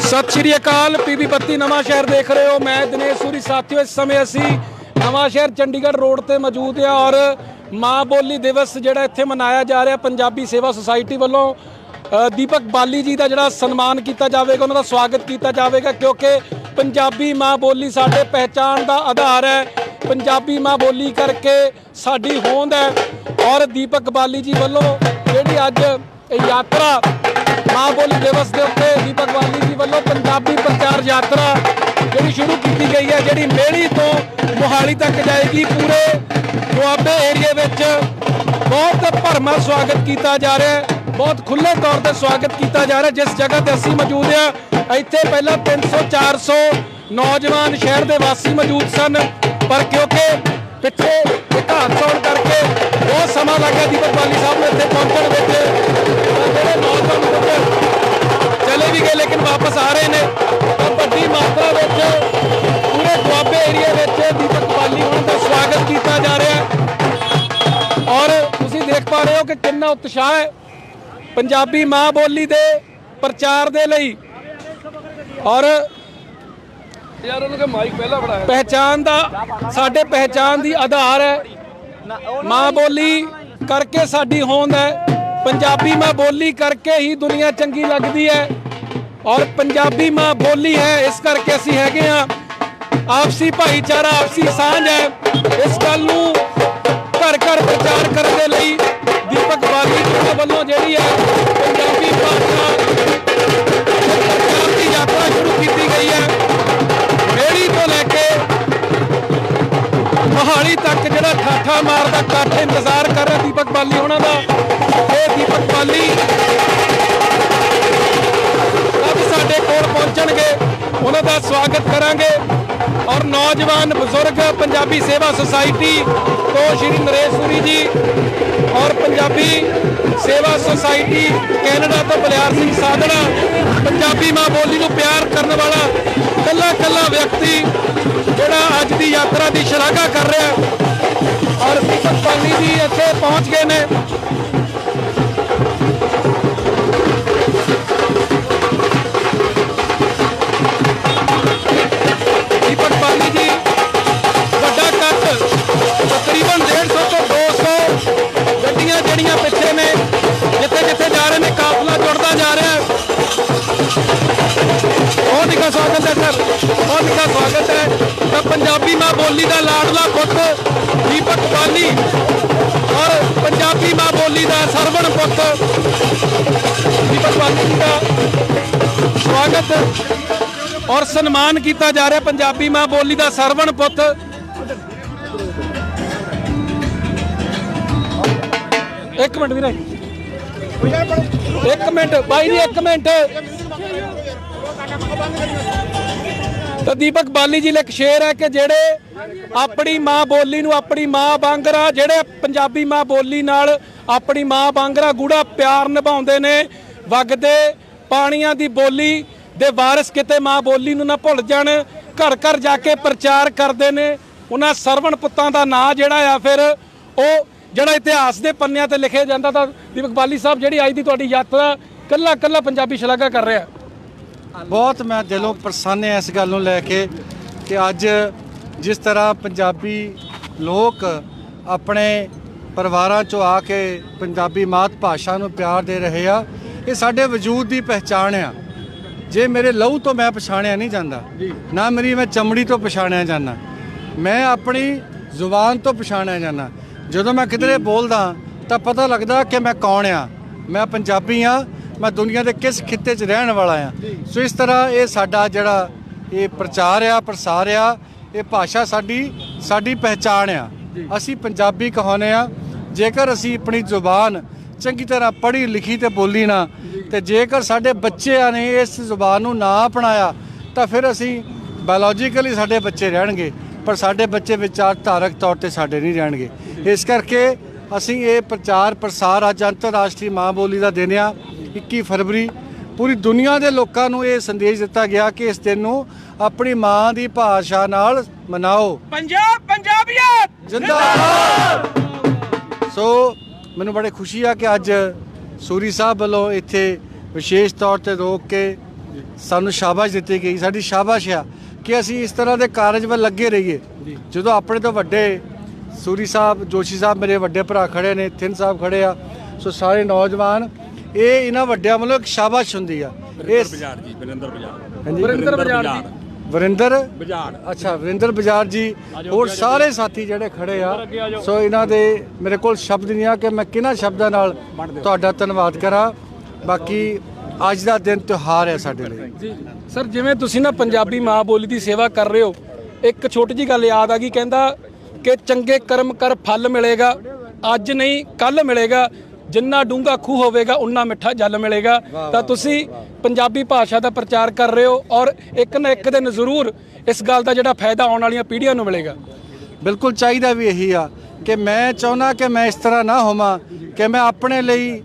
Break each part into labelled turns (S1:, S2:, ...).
S1: ਸਤਿ ਸ਼੍ਰੀ ਅਕਾਲ, ਪੀਬੀ ਬੱਤੀ ਨਵਾਂ ਸ਼ਹਿਰ ਦੇਖ ਰਹੇ ਹੋ। ਮੈਂ ਦਿਨੇਸ਼ ਸੂਰੀ, ਸਾਥੀਓ, ਇਸ ਸਮੇਂ ਅਸੀਂ ਨਵਾਂ ਸ਼ਹਿਰ ਚੰਡੀਗੜ੍ਹ ਰੋਡ ਤੇ ਮੌਜੂਦ ਹਾਂ ਔਰ ਮਾਂ ਬੋਲੀ ਦਿਵਸ ਜਿਹੜਾ ਇੱਥੇ ਮਨਾਇਆ ਜਾ ਰਿਹਾ ਪੰਜਾਬੀ ਸੇਵਾ ਸੁਸਾਇਟੀ ਵੱਲੋਂ ਦੀਪਕ ਬਾਲੀ ਜੀ ਦਾ ਜਿਹੜਾ ਸਨਮਾਨ ਕੀਤਾ ਜਾਵੇਗਾ, ਉਹਨਾਂ ਦਾ ਸਵਾਗਤ ਕੀਤਾ ਜਾਵੇਗਾ, ਕਿਉਂਕਿ ਪੰਜਾਬੀ ਮਾਂ ਬੋਲੀ ਸਾਡੇ ਪਹਿਚਾਣ ਦਾ ਆਧਾਰ ਹੈ। ਪੰਜਾਬੀ ਮਾਂ ਬੋਲੀ ਕਰਕੇ ਸਾਡੀ ਹੋਂਦ ਹੈ। ਔਰ ਦੀਪਕ ਬਾਲੀ ਜੀ ਵੱਲੋਂ ਜਿਹੜੀ ਅੱਜ ਇਹ ਯਾਤਰਾ ਮਾਂ ਬੋਲੀ ਦਿਵਸ ਦੇ ਉੱਤੇ ਦੀਪਕ ਬਾਲੀ ਜੀ ਵੱਲੋਂ ਪੰਜਾਬੀ ਪ੍ਰਚਾਰ ਯਾਤਰਾ ਜਿਹੜੀ ਸ਼ੁਰੂ ਕੀਤੀ ਗਈ ਹੈ, ਜਿਹੜੀ ਮੇੜੀ ਤੋਂ ਮੋਹਾਲੀ ਤੱਕ ਜਾਏਗੀ। ਪੂਰੇ ਦੁਆਬੇ ਏਰੀਏ ਵਿੱਚ ਬਹੁਤ ਭਰਮਾ ਸਵਾਗਤ ਕੀਤਾ ਜਾ ਰਿਹਾ ਹੈ, ਬਹੁਤ ਖੁੱਲੇ ਤੌਰ ਤੇ ਸਵਾਗਤ ਕੀਤਾ ਜਾ ਰਿਹਾ ਜਿਸ ਜਗ੍ਹਾ ਤੇ ਅਸੀਂ ਮੌਜੂਦ ਹਾਂ। ਇੱਥੇ ਪਹਿਲਾਂ 300 400 ਨੌਜਵਾਨ ਸ਼ਹਿਰ ਦੇ ਵਾਸੀ ਮੌਜੂਦ ਸਨ, ਪਰ ਕਿਉਂਕਿ ਪਿੱਛੇ ਇੱਕ ਹਾਦਸਾ ਹੋਣ ਕਰਕੇ ਬਹੁਤ ਸਮਾਂ ਲੱਗਿਆ ਦੀਪਕ ਬਾਲੀ ਸਾਹਿਬ ਨੂੰ ਇੱਥੇ ਪਹੁੰਚਣ ਵਿੱਚ। ਜਿਹੜੇ ਨੌਜਵਾਨ ਮਿੱਤਰ ਚਲੇ ਵੀ ਗਏ ਲੇਕਿਨ ਵਾਪਸ ਆ ਰਹੇ ਨੇ। ਤਾਂ ਵੱਡੀ ਮਾਤਰਾ ਵਿੱਚ ਪੂਰੇ ਦੁਆਬੇ ਏਰੀਆ ਵਿੱਚ ਦੀਪਕ ਬਾਲੀ ਹੋਣ ਦਾ ਸਵਾਗਤ ਕੀਤਾ ਜਾ ਰਿਹਾ ਹੈ। ਔਰ ਤੁਸੀਂ ਦੇਖ ਪਾ ਰਹੇ ਹੋ ਕਿ ਕਿੰਨਾ ਉਤਸ਼ਾਹ ਹੈ ਪੰਜਾਬੀ ਮਾਂ ਬੋਲੀ ਦੇ ਪ੍ਰਚਾਰ ਦੇ ਲਈ। ਔਰ
S2: ਯਾਰ ਉਹਨਾਂ ਦਾ ਮਾਈਕ ਪਹਿਲਾਂ ਫੜਾਇਆ।
S1: ਪਹਿਚਾਨ ਦਾ ਸਾਡੇ ਪਹਿਚਾਨ ਦੀ ਆਧਾਰ ਹੈ। ਮਾਂ ਬੋਲੀ ਕਰਕੇ ਸਾਡੀ ਹੋਂਦ ਹੈ। ਪੰਜਾਬੀ ਮਾਂ ਬੋਲੀ ਕਰਕੇ ਹੀ ਦੁਨੀਆ ਚੰਗੀ ਲੱਗਦੀ ਹੈ। ਔਰ ਪੰਜਾਬੀ ਮਾਂ ਬੋਲੀ ਹੈ ਇਸ ਕਰਕੇ ਅਸੀਂ ਹੈਗੇ ਆ ਆਪਸੀ ਭਾਈਚਾਰਾ ਆਪਸੀ ਸਾਂਝ ਹੈ। ਇਸ ਗੱਲ ਨੂੰ ਘਰ ਘਰ ਪ੍ਰਚਾਰ ਕਰਨ ਦੇ ਲਈ ਦੀਪਕ ਬਾਲੀ ਜੀ ਦੇ ਵੱਲੋਂ ਜਿਹੜੀ ਹੈ ਪੰਜਾਬੀ ਭਾਸ਼ਾ ਮੋਹਾਲੀ ਤੱਕ ਜਿਹੜਾ ਠਾਠਾ ਮਾਰਦਾ ਇਕੱਠ ਇੰਤਜ਼ਾਰ ਕਰ ਰਿਹਾ ਦੀਪਕ ਬਾਲੀ ਉਹਨਾਂ ਦਾ। ਇਹ ਦੀਪਕ ਬਾਲੀ ਅੱਜ ਸਾਡੇ ਕੋਲ ਪਹੁੰਚਣਗੇ, ਉਹਨਾਂ ਦਾ ਸਵਾਗਤ ਕਰਾਂਗੇ। ਔਰ ਨੌਜਵਾਨ ਬਜ਼ੁਰਗ ਪੰਜਾਬੀ ਸੇਵਾ ਸੁਸਾਇਟੀ ਤੋਂ ਸ਼੍ਰੀ ਨਰੇਸ਼ ਸੂਰੀ ਜੀ ਔਰ ਪੰਜਾਬੀ ਸੇਵਾ ਸੁਸਾਇਟੀ ਕੈਨੇਡਾ ਤੋਂ ਬਲਿਆਰ ਸਿੰਘ ਸਾਧਣਾ, ਪੰਜਾਬੀ ਮਾਂ ਬੋਲੀ ਨੂੰ ਪਿਆਰ ਕਰਨ ਵਾਲਾ ਕੱਲਾ ਕੱਲਾ ਵਿਅਕਤੀ ਜਿਹੜਾ ਦੀ ਯਾਤਰਾ ਦੀ ਸ਼ਲਾਘਾ ਕਰ ਰਿਹਾ ਹੈ। ਔਰ ਦੀਪਕ ਪਾਲੀ ਜੀ ਇੱਥੇ ਪਹੁੰਚ ਗਏ ਨੇ। ਦੀਪਕ ਪਾਲੀ ਜੀ, ਵੱਡਾ ਕੱਟ, ਤਕਰੀਬਨ 150 ਤੋਂ 200 ਗੱਡੀਆਂ ਜਿਹੜੀਆਂ ਪਿੱਛੇ ਨੇ, ਜਿੱਥੇ ਜਿੱਥੇ ਜਾ ਰਹੇ ਨੇ, ਕਾਫਲਾ ਜੁੜਦਾ ਜਾ ਰਿਹਾ ਹੈ। ਬਹੁਤ ਹੀ ਸਵਾਗਤ ਹੈ ਸਰ। ਪੰਜਾਬੀ ਮਾਂ ਬੋਲੀ ਦਾ ਲਾਡਲਾ ਪੁੱਤ ਦੀਪਕ ਬਾਲੀ ਔਰ ਪੰਜਾਬੀ ਮਾਂ ਬੋਲੀ ਦਾ ਸਰਵਣ ਪੁੱਤ ਦੀਪਕ ਬਾਲੀ ਜੀ ਦਾ ਸਵਾਗਤ ਔਰ ਸਨਮਾਨ ਕੀਤਾ ਜਾ ਰਿਹਾ ਪੰਜਾਬੀ ਮਾਂ ਬੋਲੀ ਦਾ ਸਰਵਣ ਪੁੱਤ। ਇੱਕ ਮਿੰਟ ਵੀਰੇ। ਇੱਕ ਮਿੰਟ, ਬਾਈ ਜੀ, ਇੱਕ ਮਿੰਟ। ਤਾਂ ਦੀਪਕ ਬਾਲੀ ਜੀ ਲਈ ਇੱਕ ਸ਼ੇਰ ਹੈ ਕਿ ਜਿਹੜੇ ਆਪਣੀ ਮਾਂ ਬੋਲੀ ਨੂੰ ਆਪਣੀ ਮਾਂ ਵਾਂਗਰਾ ਜਿਹੜੇ ਪੰਜਾਬੀ ਮਾਂ ਬੋਲੀ ਨਾਲ ਆਪਣੀ ਮਾਂ ਵਾਂਗਰਾ ਗੂੜਾ ਪਿਆਰ ਨਿਭਾਉਂਦੇ ਨੇ, ਵਗਦੇ ਪਾਣੀਆਂ ਦੀ ਬੋਲੀ ਦੇ ਵਾਰਿਸ ਕਿਤੇ ਮਾਂ ਬੋਲੀ ਨੂੰ ਨਾ ਭੁੱਲ ਜਾਣ, ਘਰ ਘਰ ਜਾ ਕੇ ਪ੍ਰਚਾਰ ਕਰਦੇ ਨੇ, ਉਹਨਾਂ ਸਰਵਣ ਪੁੱਤਾਂ ਦਾ ਨਾਂ ਜਿਹੜਾ ਆ ਫਿਰ ਉਹ ਜਿਹੜਾ ਇਤਿਹਾਸ ਦੇ ਪੰਨਿਆਂ ਤੇ ਲਿਖਿਆ ਜਾਂਦਾ ਤਾਂ ਦੀਪਕ ਬਾਲੀ ਸਾਹਿਬ ਜਿਹੜੀ ਅੱਜ ਦੀ ਤੁਹਾਡੀ ਯਾਤਰਾ ਕੱਲਾ ਕੱਲਾ ਪੰਜਾਬੀ ਸ਼ਲਾਘਾ ਕਰ ਰਿਹਾ।
S3: ਬਹੁਤ ਮੈਂ ਦਿਲੋਂ ਪ੍ਰਸੰਨ ਹਾਂ ਇਸ ਗੱਲ ਨੂੰ ਲੈ ਕੇ ਕਿ ਅੱਜ ਜਿਸ ਤਰ੍ਹਾਂ ਪੰਜਾਬੀ ਲੋਕ ਆਪਣੇ ਪਰਿਵਾਰਾਂ ਚੋਂ ਆ ਕੇ ਪੰਜਾਬੀ ਮਾਤ ਭਾਸ਼ਾ ਨੂੰ ਪਿਆਰ ਦੇ ਰਹੇ ਆ ਇਹ ਸਾਡੇ ਵਜੂਦ ਦੀ ਪਹਿਚਾਣ ਆ। ਜੇ ਮੇਰੇ ਲਹੂ ਤੋਂ ਮੈਂ ਪਛਾਣਿਆ ਨਹੀਂ ਜਾਂਦਾ ਨਾ ਮੇਰੀ ਮੈਂ ਚਮੜੀ ਤੋਂ ਪਛਾਣਿਆ ਜਾਂਦਾ ਮੈਂ ਆਪਣੀ ਜ਼ੁਬਾਨ ਤੋਂ ਪਛਾਣਿਆ ਜਾਂਦਾ। ਜਦੋਂ ਮੈਂ ਕਿਧਰੇ ਬੋਲਦਾ ਤਾਂ ਪਤਾ ਲੱਗਦਾ ਕਿ ਮੈਂ ਕੌਣ ਆ ਮੈਂ ਪੰਜਾਬੀ ਆ ਮੈਂ ਦੁਨੀਆ ਦੇ ਕਿਸ ਖਿੱਤੇ 'ਚ ਰਹਿਣ ਵਾਲਾ ਆ ਸੋ ਇਸ ਤਰ੍ਹਾਂ ਇਹ ਸਾਡਾ ਜਿਹੜਾ ਇਹ ਪ੍ਰਚਾਰ ਆ ਪ੍ਰਸਾਰ ਆ ਇਹ ਭਾਸ਼ਾ ਸਾਡੀ ਸਾਡੀ ਪਹਿਚਾਣ ਆ। ਅਸੀਂ ਪੰਜਾਬੀ ਕਹਾਉਂਦੇ ਆ ਜੇਕਰ ਅਸੀਂ ਆਪਣੀ ਜ਼ੁਬਾਨ ਚੰਗੀ ਤਰ੍ਹਾਂ ਪੜ੍ਹੀ ਲਿਖੀ ਤੇ ਬੋਲੀ ਨਾ ਤੇ ਜੇਕਰ ਸਾਡੇ ਬੱਚਿਆਂ ਨੇ ਇਸ ਜ਼ੁਬਾਨ ਨੂੰ ਨਾ ਅਪਣਾਇਆ ਤਾਂ ਫਿਰ ਅਸੀਂ ਬਾਇਓਲੋਜੀਕਲੀ ਸਾਡੇ ਬੱਚੇ ਰਹਿਣਗੇ ਪਰ ਸਾਡੇ ਬੱਚੇ ਵਿਚਾਰਧਾਰਕ ਤੌਰ ਤੇ ਸਾਡੇ ਨਹੀਂ ਰਹਿਣਗੇ। ਇਸ ਕਰਕੇ ਅਸੀਂ ਇਹ ਪ੍ਰਚਾਰ ਪ੍ਰਸਾਰ ਅੱਜ ਅੰਤਰਰਾਸ਼ਟਰੀ ਮਾਂ ਬੋਲੀ ਦਾ ਦਿਨ ਆ। 21 ਫਰਵਰੀ ਪੂਰੀ ਦੁਨੀਆ ਦੇ ਲੋਕਾਂ ਨੂੰ ਇਹ ਸੰਦੇਸ਼ ਦਿੱਤਾ ਗਿਆ ਕਿ ਇਸ ਦਿਨ ਨੂੰ ਆਪਣੀ ਮਾਂ ਦੀ ਭਾਸ਼ਾ ਨਾਲ ਮਨਾਓ।
S1: ਪੰਜਾਬ ਪੰਜਾਬੀਅਤ!
S3: ਜਿੰਦਾਬਾਦ! ਸੋ ਮੈਨੂੰ ਬੜੇ ਖੁਸ਼ੀ ਆ ਕਿ ਅੱਜ ਸੂਰੀ ਸਾਹਿਬ ਵੱਲੋਂ ਇੱਥੇ ਵਿਸ਼ੇਸ਼ ਤੌਰ ਤੇ ਰੋਕ ਕੇ ਸਾਨੂੰ ਸ਼ਾਬਾਸ਼ ਦਿੱਤੀ ਗਈ। ਸਾਡੀ ਸ਼ਾਬਾਸ਼ ਆ ਕਿ ਅਸੀਂ ਇਸ ਤਰ੍ਹਾਂ ਦੇ ਕਾਰਜ ਵੱਲ ਲੱਗੇ ਰਹੀਏ। ਜਦੋਂ ਆਪਣੇ ਤੋਂ ਵੱਡੇ ਸੂਰੀ ਸਾਹਿਬ ਜੋਸ਼ੀ ਸਾਹਿਬ ਮੇਰੇ ਵੱਡੇ ਭਰਾ ਖੜੇ ਨੇ ਥਿੰਨ ਸਾਹਿਬ ਖੜੇ ਆ। ਸੋ ਸਾਰੇ ਨੌਜਵਾਨ ਇਹ ਇਹਨਾਂ ਵੱਡਿਆਂ ਵੱਲੋਂ ਇੱਕ ਸ਼ਾਬਾਸ਼ ਹੁੰਦੀ ਆ। ਇਹ
S4: ਬਾਜ਼ਾਰ ਜੀ ਵਰਿੰਦਰ ਬਾਜ਼ਾਰ
S3: ਹਾਂਜੀ।
S1: ਵਰਿੰਦਰ ਬਜਾਰ ਜੀ
S3: ਵਰਿੰਦਰ?
S4: ਬਾਜ਼ਾਰ
S3: ਅੱਛਾ ਵਰਿੰਦਰ ਬਜਾਰ ਜੀ। ਹੋਰ ਸਾਰੇ ਸਾਥੀ ਜਿਹੜੇ ਖੜੇ ਆ। ਸੋ ਇਹਨਾਂ ਦੇ ਮੇਰੇ ਕੋਲ ਸ਼ਬਦ ਨਹੀਂ ਆ ਕਿ ਮੈਂ ਕਿਹਨਾਂ ਸ਼ਬਦਾਂ ਨਾਲ ਤੁਹਾਡਾ ਧੰਨਵਾਦ ਕਰਾਂ। ਬਾਕੀ ਅੱਜ ਦਾ ਦਿਨ ਤਿਉਹਾਰ ਹੈ ਸਾਡੇ ਲਈ।
S1: ਜੀ ਸਰ ਜਿਵੇਂ ਤੁਸੀਂ ਨਾ ਪੰਜਾਬੀ ਮਾਂ ਬੋਲੀ ਦੀ ਸੇਵਾ ਕਰ ਰਹੇ ਹੋ ਇੱਕ ਛੋਟੀ ਜੀ ਗੱਲ ਯਾਦ ਆ ਗਈ ਕਹਿੰਦਾ ਕਿ ਚੰਗੇ ਕਰਮ ਕਰ ਫਲ ਮਿਲੇਗਾ ਅੱਜ ਨਹੀਂ ਕੱਲ ਮਿਲੇਗਾ। ਜਿੰਨਾ ਡੂੰਘਾ ਖੂਹ ਹੋਵੇਗਾ ਉਨਾ ਮਿੱਠਾ ਜਲ ਮਿਲੇਗਾ। ਤਾਂ ਤੁਸੀਂ ਪੰਜਾਬੀ ਭਾਸ਼ਾ ਦਾ ਪ੍ਰਚਾਰ ਕਰ ਰਹੇ ਹੋ ਔਰ ਇੱਕ ਨਾ ਇੱਕ ਦਿਨ ਜ਼ਰੂਰ ਇਸ ਗੱਲ ਦਾ ਜਿਹੜਾ ਫਾਇਦਾ ਆਉਣ ਵਾਲੀਆਂ ਪੀੜ੍ਹੀਆਂ ਨੂੰ ਮਿਲੇਗਾ।
S3: ਬਿਲਕੁਲ ਚਾਹੀਦਾ ਵੀ ਇਹੀ ਆ ਕਿ ਮੈਂ ਚਾਹੁੰਦਾ ਕਿ ਮੈਂ ਇਸ ਤਰ੍ਹਾਂ ਨਾ ਹੋਵਾਂ ਕਿ ਮੈਂ ਆਪਣੇ ਲਈ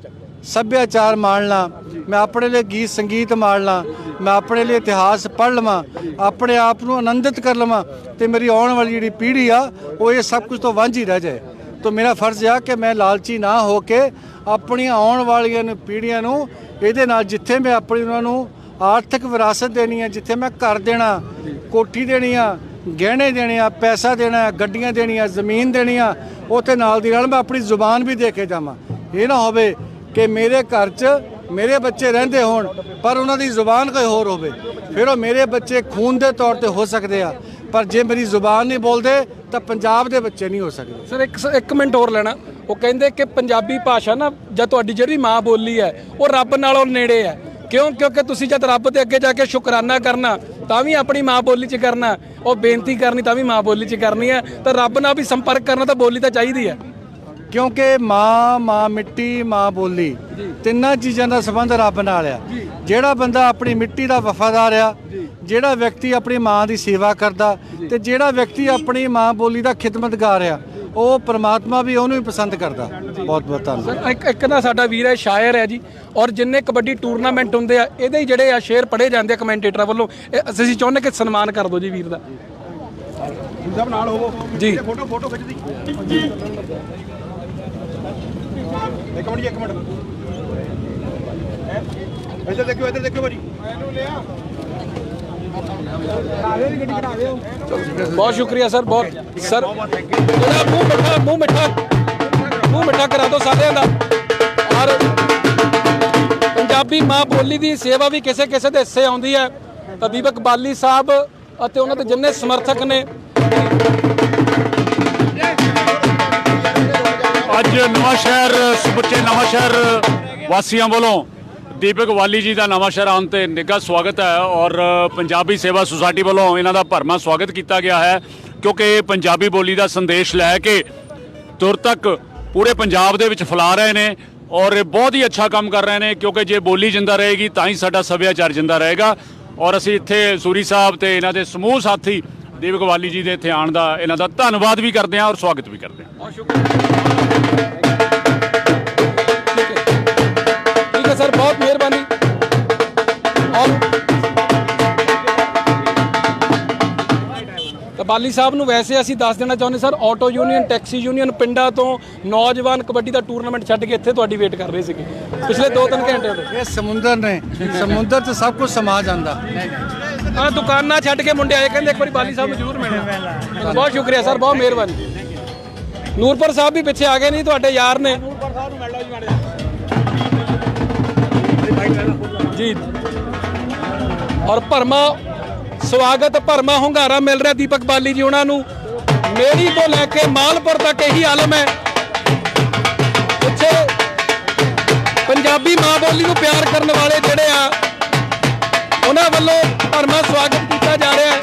S3: ਸੱਭਿਆਚਾਰ ਮਾਣ ਲਾਂ ਮੈਂ ਆਪਣੇ ਲਈ ਗੀਤ ਸੰਗੀਤ ਮਾਣ ਲਾਂ ਮੈਂ ਆਪਣੇ ਲਈ ਇਤਿਹਾਸ ਪੜ੍ਹ ਲਵਾਂ ਆਪਣੇ ਆਪ ਨੂੰ ਆਨੰਦਿਤ ਕਰ ਲਵਾਂ ਤੇ ਮੇਰੀ ਆਉਣ ਵਾਲੀ ਜਿਹੜੀ ਪੀੜ੍ਹੀ ਆ ਉਹ ਇਹ ਸਭ ਕੁਝ ਤੋਂ ਵਾਂਝੀ ਰਹਿ ਜਾਏ। ਤਾਂ ਮੇਰਾ ਫਰਜ਼ ਆ ਕਿ ਮੈਂ ਲਾਲਚੀ ਨਾ ਹੋ ਕੇ ਆਪਣੀਆਂ ਆਉਣ ਵਾਲੀਆਂ ਨੂੰ, ਪੀੜ੍ਹੀਆਂ ਨੂੰ ਇਹਦੇ ਨਾਲ ਜਿੱਥੇ ਮੈਂ ਆਪਣੀ ਉਹਨਾਂ ਨੂੰ ਆਰਥਿਕ ਵਿਰਾਸਤ ਦੇਣੀ ਹੈ ਜਿੱਥੇ ਮੈਂ ਘਰ ਦੇਣਾ, ਕੋਠੀ ਦੇਣੀ ਆ, ਗਹਿਣੇ ਦੇਣੇ ਆ, ਪੈਸਾ ਦੇਣਾ, ਗੱਡੀਆਂ ਦੇਣੀਆਂ, ਜ਼ਮੀਨ ਦੇਣੀ ਆ ਉੱਥੇ ਨਾਲ ਦੀ ਨਾਲ ਮੈਂ ਆਪਣੀ ਜ਼ੁਬਾਨ ਵੀ ਦੇ ਕੇ ਜਾਵਾਂ। ਇਹ ਨਾ ਹੋਵੇ ਕਿ ਮੇਰੇ ਘਰ 'ਚ ਮੇਰੇ ਬੱਚੇ ਰਹਿੰਦੇ ਹੋਣ, ਪਰ ਉਹਨਾਂ ਦੀ ਜ਼ੁਬਾਨ ਕੋਈ ਹੋਰ ਹੋਵੇ। ਫਿਰ ਉਹ ਮੇਰੇ ਬੱਚੇ ਖੂਨ ਦੇ ਤੌਰ ਤੇ ਹੋ ਸਕਦੇ ਆ, ਪਰ ਜੇ ਮੇਰੀ ਜ਼ੁਬਾਨ ਨਹੀਂ ਬੋਲਦੇ ਤਾਂ ਪੰਜਾਬ ਦੇ ਬੱਚੇ ਨਹੀਂ ਹੋ ਸਕਦੇ।
S1: ਸਰ, ਇੱਕ ਇੱਕ ਮਿੰਟ ਹੋਰ ਲੈਣਾ। ਉਹ ਕਹਿੰਦੇ ਕਿ ਪੰਜਾਬੀ ਭਾਸ਼ਾ ਨਾ, ਜਾਂ ਤੁਹਾਡੀ ਜਿਹੜੀ ਮਾਂ ਬੋਲੀ ਹੈ, ਉਹ ਰੱਬ ਨਾਲੋਂ ਨੇੜੇ ਹੈ। ਕਿਉਂ? ਕਿਉਂਕਿ ਤੁਸੀਂ ਜਦ ਰੱਬ ਦੇ ਅੱਗੇ ਜਾ ਕੇ ਸ਼ੁਕਰਾਨਾ ਕਰਨਾ, ਤਾਂ ਵੀ ਆਪਣੀ ਮਾਂ ਬੋਲੀ 'ਚ ਕਰਨਾ। ਉਹ ਬੇਨਤੀ ਕਰਨੀ, ਤਾਂ ਵੀ ਮਾਂ ਬੋਲੀ 'ਚ ਕਰਨੀ ਹੈ। ਤਾਂ ਰੱਬ ਨਾਲ ਵੀ ਸੰਪਰਕ ਕਰਨਾ ਤਾਂ ਬੋਲੀ ਤਾਂ ਚਾਹੀਦੀ ਹੈ।
S3: ਕਿਉਂਕਿ ਮਾਂ ਮਾਂ ਮਿੱਟੀ ਮਾਂ ਬੋਲੀ ਤਿੰਨਾਂ ਚੀਜ਼ਾਂ ਦਾ ਸੰਬੰਧ ਰੱਬ ਨਾਲ ਆ। ਜਿਹੜਾ ਬੰਦਾ ਆਪਣੀ ਮਿੱਟੀ ਦਾ ਵਫਾਦਾਰ ਆ ਜਿਹੜਾ ਵਿਅਕਤੀ ਆਪਣੀ ਮਾਂ ਦੀ ਸੇਵਾ ਕਰਦਾ ਤੇ ਜਿਹੜਾ ਵਿਅਕਤੀ ਆਪਣੀ ਮਾਂ ਬੋਲੀ ਦਾ ਖਿਦਮਤਗਾਰ ਆ ਉਹ ਪ੍ਰਮਾਤਮਾ ਵੀ ਉਹਨੂੰ ਹੀ ਪਸੰਦ ਕਰਦਾ। ਬਹੁਤ ਬਹੁਤ ਧੰਨਵਾਦ।
S1: ਇੱਕ ਇੱਕ ਨਾ ਸਾਡਾ ਵੀਰ ਹੈ ਸ਼ਾਇਰ ਹੈ ਜੀ ਔਰ ਜਿੰਨੇ ਕਬੱਡੀ ਟੂਰਨਾਮੈਂਟ ਹੁੰਦੇ ਆ ਇਹਦੇ ਹੀ ਜਿਹੜੇ ਆ ਸ਼ੇਰ ਪੜੇ ਜਾਂਦੇ ਆ ਕਮੈਂਟੇਟਰਾਂ ਵੱਲੋਂ ਇਹ ਅਸੀਂ ਚਾਹੁੰਦੇ ਕਿ ਸਨਮਾਨ ਕਰ ਦਿਓ ਜੀ ਵੀਰ ਦਾ।
S4: ਸਭ ਨਾਲ ਹੋਵੋ
S1: ਜੀ।
S4: ਫੋਟੋ ਫੋਟੋ ਖਿੱਚਦੀ। ਇੱਕ ਮਿੰਟ ਜੀ, ਇੱਕ ਮਿੰਟ। ਇੱਧਰ ਦੇਖਿਓ ਇੱਧਰ ਦੇਖਿਓ ਭਾਜੀ।
S1: ਬਹੁਤ ਸ਼ੁਕਰੀਆ ਸਰ ਬਹੁਤ ਸਰ। ਜਿਹੜਾ ਮੂੰਹ ਮਿੱਠਾ ਮੂੰਹ ਮਿੱਠਾ ਮੂੰਹ ਮਿੱਠਾ ਕਰਾ ਦਿਓ ਸਾਰਿਆਂ ਦਾ। ਔਰ ਪੰਜਾਬੀ ਮਾਂ ਬੋਲੀ ਦੀ ਸੇਵਾ ਵੀ ਕਿਸੇ ਕਿਸੇ ਦੇ ਹਿੱਸੇ ਆਉਂਦੀ ਹੈ। ਤਾਂ ਦੀਪਕ ਬਾਲੀ ਸਾਹਿਬ ਅਤੇ ਉਹਨਾਂ ਦੇ ਜਿੰਨੇ ਸਮਰਥਕ ਨੇ।
S5: ਅੱਜ ਨਵਾਂ ਸ਼ਹਿਰ ਸਮੁੱਚੇ ਨਵਾਂ ਸ਼ਹਿਰ ਵਾਸੀਆਂ ਵੱਲੋਂ ਦੀਪਕ ਵਾਲੀ ਜੀ ਦਾ ਨਵਾਂ ਸ਼ਹਿਰ ਆਉਣ ਤੇ ਨਿੱਘਾ ਸਵਾਗਤ ਹੈ ਔਰ ਪੰਜਾਬੀ ਸੇਵਾ ਸੁਸਾਇਟੀ ਵੱਲੋਂ ਇਹਨਾਂ ਦਾ ਭਰਮਾ ਸਵਾਗਤ ਕੀਤਾ ਗਿਆ ਹੈ ਕਿਉਂਕਿ ਇਹ ਪੰਜਾਬੀ ਬੋਲੀ ਦਾ ਸੰਦੇਸ਼ ਲੈ ਕੇ ਤੁਰ ਤੱਕ ਪੂਰੇ ਪੰਜਾਬ ਦੇ ਵਿੱਚ ਫੈਲਾ ਰਹੇ ਨੇ ਔਰ ਇਹ ਬਹੁਤ ਹੀ ਅੱਛਾ ਕੰਮ ਕਰ ਰਹੇ ਨੇ ਕਿਉਂਕਿ ਜੇ ਬੋਲੀ ਜਿੰਦਾ ਰਹੇਗੀ ਤਾਂ ਹੀ ਸਾਡਾ ਸੱਭਿਆਚਾਰ ਜਿੰਦਾ ਰਹੇਗਾ ਔਰ ਅਸੀਂ ਇੱਥੇ ਸੂਰੀ ਸਾਹਿਬ ਤੇ ਇਹਨਾਂ ਦੇ ਸਮੂਹ ਸਾਥੀ ਦੀਪਕ ਵਾਲੀ ਜੀ ਦੇ ਇੱਥੇ ਆਉਣ ਦਾ ਇਹਨਾਂ ਦਾ ਧੰਨਵਾਦ ਵੀ ਕਰਦੇ ਹਾਂ ਔਰ ਸਵਾਗਤ ਵੀ ਕਰਦੇ ਹਾਂ।
S1: ਬਹੁਤ ਸ਼ੁਕਰੀਆ। ਠੀਕ ਹੈ। ਸਰ ਬਹੁਤ ਮਿਹਰਬਾਨੀ। ਔਰ ਤਾਂ ਬਾਲੀ ਸਾਹਿਬ ਨੂੰ ਵੈਸੇ ਅਸੀਂ ਦੱਸ ਦੇਣਾ ਚਾਹੁੰਦੇ sir auto union taxi union ਪਿੰਡਾਂ ਤੋਂ ਨੌਜਵਾਨ ਕਬੱਡੀ ਦਾ ਟੂਰਨਾਮੈਂਟ ਛੱਡ ਕੇ ਇੱਥੇ ਤੁਹਾਡੀ ਵੇਟ ਕਰ ਰਹੇ ਸੀਗੇ। ਪਿਛਲੇ 2-3 ਘੰਟੇ ਗਏ
S3: ਇਹ ਸਮੁੰਦਰ ਨੇ। ਸਮੁੰਦਰ 'ਚ ਸਭ ਕੁਝ ਸਮਾ ਜਾਂਦਾ।
S1: ਹਾਂ ਦੁਕਾਨਾਂ ਛੱਡ ਕੇ ਮੁੰਡੇ ਆਏ ਕਹਿੰਦੇ ਇੱਕ ਵਾਰੀ ਬਾਲੀ ਸਾਹਿਬ ਨੂੰ ਜ਼ਰੂਰ ਮਿਲਣਾ ਬਹੁਤ ਸ਼ੁਕਰੀਆ ਸਰ ਬਹੁਤ ਮਿਹਰਬਾਨੀ। ਨੂਰਪੁਰ ਸਾਹਿਬ ਵੀ ਪਿੱਛੇ ਆ ਗਏ ਨਹੀਂ ਤੁਹਾਡੇ ਯਾਰ ਨੇ। ਜੀ ਔਰ ਭਰਮਾ ਸਵਾਗਤ ਭਰਮਾ ਹੁੰਗਾਰਾ ਮਿਲ ਰਿਹਾ ਦੀਪਕ ਬਾਲੀ ਜੀ ਉਹਨਾਂ ਨੂੰ। ਮੇਰੀ ਤੋਂ ਲੈ ਕੇ ਮਾਲਪੁਰ ਤੱਕ ਇਹੀ ਆਲਮ ਹੈ। ਪਿੱਛੇ ਪੰਜਾਬੀ ਮਾਂ ਬੋਲੀ ਨੂੰ ਪਿਆਰ ਕਰਨ ਵਾਲੇ ਜਿਹੜੇ ਆ ਉਹਨਾਂ ਵੱਲੋਂ ਭਰਮਾ ਸਵਾਗਤ ਕੀਤਾ ਜਾ ਰਿਹਾ ਹੈ।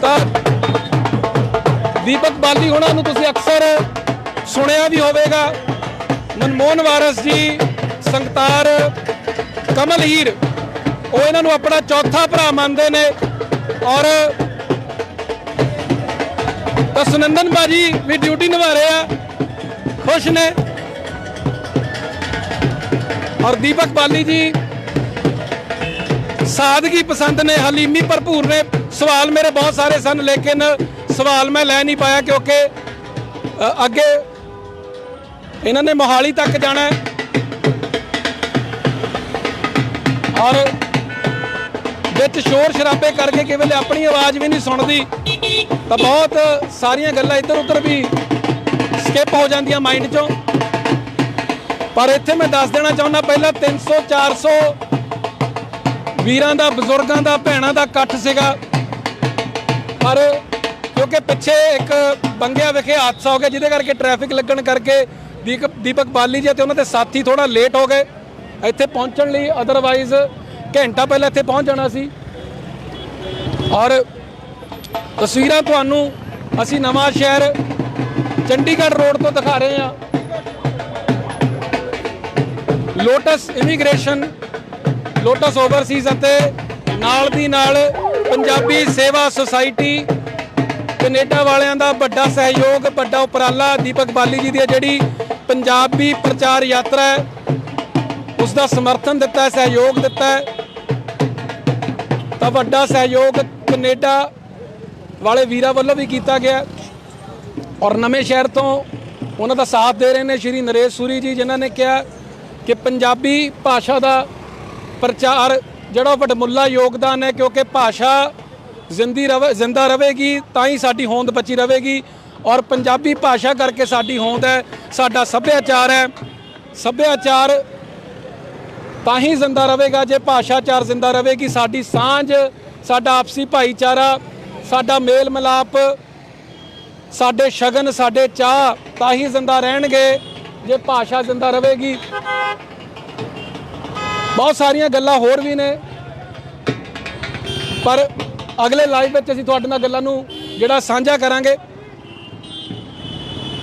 S1: ਤਾਂ ਦੀਪਕ ਬਾਲੀ ਉਹਨਾਂ ਨੂੰ ਤੁਸੀਂ ਅਕਸਰ ਸੁਣਿਆ ਵੀ ਹੋਵੇਗਾ। ਮਨਮੋਹਨ ਵਾਰਸ ਜੀ, ਸੰਗਤਾਰ, ਕਮਲ ਹੀਰ, ਉਹ ਇਹਨਾਂ ਨੂੰ ਆਪਣਾ ਚੌਥਾ ਭਰਾ ਮੰਨਦੇ ਨੇ ਔਰ ਤਾਂ ਸੁਨੰਦਨ ਬਾਜੀ ਵੀ ਡਿਊਟੀ ਨਿਭਾ ਰਹੇ ਆ। ਖੁਸ਼ ਨੇ। ਔਰ ਦੀਪਕ ਬਾਲੀ ਜੀ, ਸਾਦਗੀ ਪਸੰਦ ਨੇ, ਹਲੀਮੀ ਭਰਪੂਰ ਨੇ। ਸਵਾਲ ਮੇਰੇ ਬਹੁਤ ਸਾਰੇ ਸਨ, ਲੇਕਿਨ ਸਵਾਲ ਮੈਂ ਲੈ ਨਹੀਂ ਪਾਇਆ ਕਿਉਂਕਿ ਅੱਗੇ ਇਹਨਾਂ ਨੇ ਮੋਹਾਲੀ ਤੱਕ ਜਾਣਾ ਹੈ। ਔਰ ਵਿੱਚ ਸ਼ੋਰ ਸ਼ਰਾਬੇ ਕਰਕੇ ਕਿ ਵੇਲੇ ਆਪਣੀ ਆਵਾਜ਼ ਵੀ ਨਹੀਂ ਸੁਣਦੀ, ਤਾਂ ਬਹੁਤ ਸਾਰੀਆਂ ਗੱਲਾਂ ਇੱਧਰ ਉੱਧਰ ਵੀ ਸਕਿਪ ਹੋ ਜਾਂਦੀਆਂ ਮਾਈਂਡ ਚੋਂ। ਪਰ ਇੱਥੇ ਮੈਂ ਦੱਸ ਦੇਣਾ ਚਾਹੁੰਦਾ, ਪਹਿਲਾਂ 300 400 ਵੀਰਾਂ ਦਾ, ਬਜ਼ੁਰਗਾਂ ਦਾ, ਭੈਣਾਂ ਦਾ ਇਕੱਠ ਸੀਗਾ। ਪਰ ਕਿਉਂਕਿ ਪਿੱਛੇ ਇੱਕ ਬੰਗਿਆ ਵਿਖੇ ਹਾਦਸਾ ਹੋ ਗਿਆ, ਜਿਹਦੇ ਕਰਕੇ ਟ੍ਰੈਫਿਕ ਲੱਗਣ ਕਰਕੇ ਦੀਪ ਦੀਪਕ ਬਾਲੀ ਜੀ ਤੇ ਉਹਨਾਂ ਦੇ ਸਾਥੀ ਥੋੜਾ ਲੇਟ ਹੋ ਗਏ। ਇੱਥੇ ਪਹੁੰਚਣ ਲਈ ਅਦਰਵਾਈਜ਼ ਘੰਟਾ ਪਹਿਲਾਂ ਇੱਥੇ ਪਹੁੰਚ ਜਾਣਾ ਸੀ। ਔਰ ਤਸਵੀਰਾਂ ਤੁਹਾਨੂੰ ਅਸੀਂ ਨਵਾਂ ਸ਼ਹਿਰ ਚੰਡੀਗੜ੍ਹ ਰੋਡ ਤੋਂ ਦਿਖਾ ਰਹੇ ਹਾਂ। ਲੋਟਸ ਇਮੀਗ੍ਰੇਸ਼ਨ, ਲੋਟਸ ਓਵਰਸੀਜ਼ ਅਤੇ ਨਾਲ ਦੀ ਨਾਲ ਪੰਜਾਬੀ ਸੇਵਾ ਸੁਸਾਇਟੀ ਕੈਨੇਡਾ ਵਾਲਿਆਂ ਦਾ ਵੱਡਾ ਸਹਿਯੋਗ, ਵੱਡਾ ਉਪਰਾਲਾ ਦੀਪਕ ਬਾਲੀ ਜੀ ਦੀ ਇਹ ਜਿਹੜੀ ਪੰਜਾਬੀ ਪ੍ਰਚਾਰ ਯਾਤਰਾ ਹੈ ਉਸ ਦਾ ਸਮਰਥਨ ਦਿੱਤਾ ਹੈ, ਸਹਿਯੋਗ ਦਿੱਤਾ ਹੈ। ਤਾਂ ਵੱਡਾ ਸਹਿਯੋਗ ਕੈਨੇਡਾ ਵਾਲੇ ਵੀਰਾਂ ਵੱਲੋਂ ਵੀ ਕੀਤਾ ਗਿਆ ਔਰ ਨਵੇਂ ਸ਼ਹਿਰ ਤੋਂ ਉਹਨਾਂ ਦਾ ਸਾਥ ਦੇ ਰਹੇ ਨੇ ਸ਼੍ਰੀ ਨਰੇਸ਼ ਸੂਰੀ ਜੀ, ਜਿਨ੍ਹਾਂ ਨੇ ਕਿਹਾ ਕਿ ਪੰਜਾਬੀ ਭਾਸ਼ਾ ਦਾ ਪ੍ਰਚਾਰ ਜਿਹੜਾ ਉਹ ਵੱਡਮੁੱਲਾ ਯੋਗਦਾਨ ਹੈ, ਕਿਉਂਕਿ ਭਾਸ਼ਾ ਜ਼ਿੰਦੀ ਰਵੇ, ਜ਼ਿੰਦਾ ਰਹੇਗੀ, ਤਾਂ ਹੀ ਸਾਡੀ ਹੋਂਦ ਬਚੀ ਰਹੇਗੀ ਔਰ ਪੰਜਾਬੀ ਭਾਸ਼ਾ ਕਰਕੇ ਸਾਡੀ ਹੋਂਦ ਹੈ, ਸਾਡਾ ਸੱਭਿਆਚਾਰ ਹੈ। ਸੱਭਿਆਚਾਰ ਤਾਂ ਹੀ ਜ਼ਿੰਦਾ ਰਹੇਗਾ ਜੇ ਭਾਸ਼ਾਚਾਰ ਜ਼ਿੰਦਾ ਰਹੇਗੀ। ਸਾਡੀ ਸਾਂਝ, ਸਾਡਾ ਆਪਸੀ ਭਾਈਚਾਰਾ, ਸਾਡਾ ਮੇਲ ਮਿਲਾਪ ਸਾਡੇ ਸ਼ਗਨ, ਸਾਡੇ ਚਾਹ ਤਾਂ ਹੀ ਜ਼ਿੰਦਾ ਰਹਿਣਗੇ। ਜੇ ਭਾਸ਼ਾ ਜ਼ਿੰਦਾ ਰਹੇਗੀ। ਬਹੁਤ ਸਾਰੀਆਂ ਗੱਲਾਂ ਹੋਰ ਵੀ ਨੇ। ਪਰ ਅਗਲੇ ਲਾਈਵ ਵਿੱਚ ਅਸੀਂ ਤੁਹਾਡੇ ਨਾਲ ਗੱਲਾਂ ਨੂੰ ਜਿਹੜਾ ਸਾਂਝਾ ਕਰਾਂਗੇ।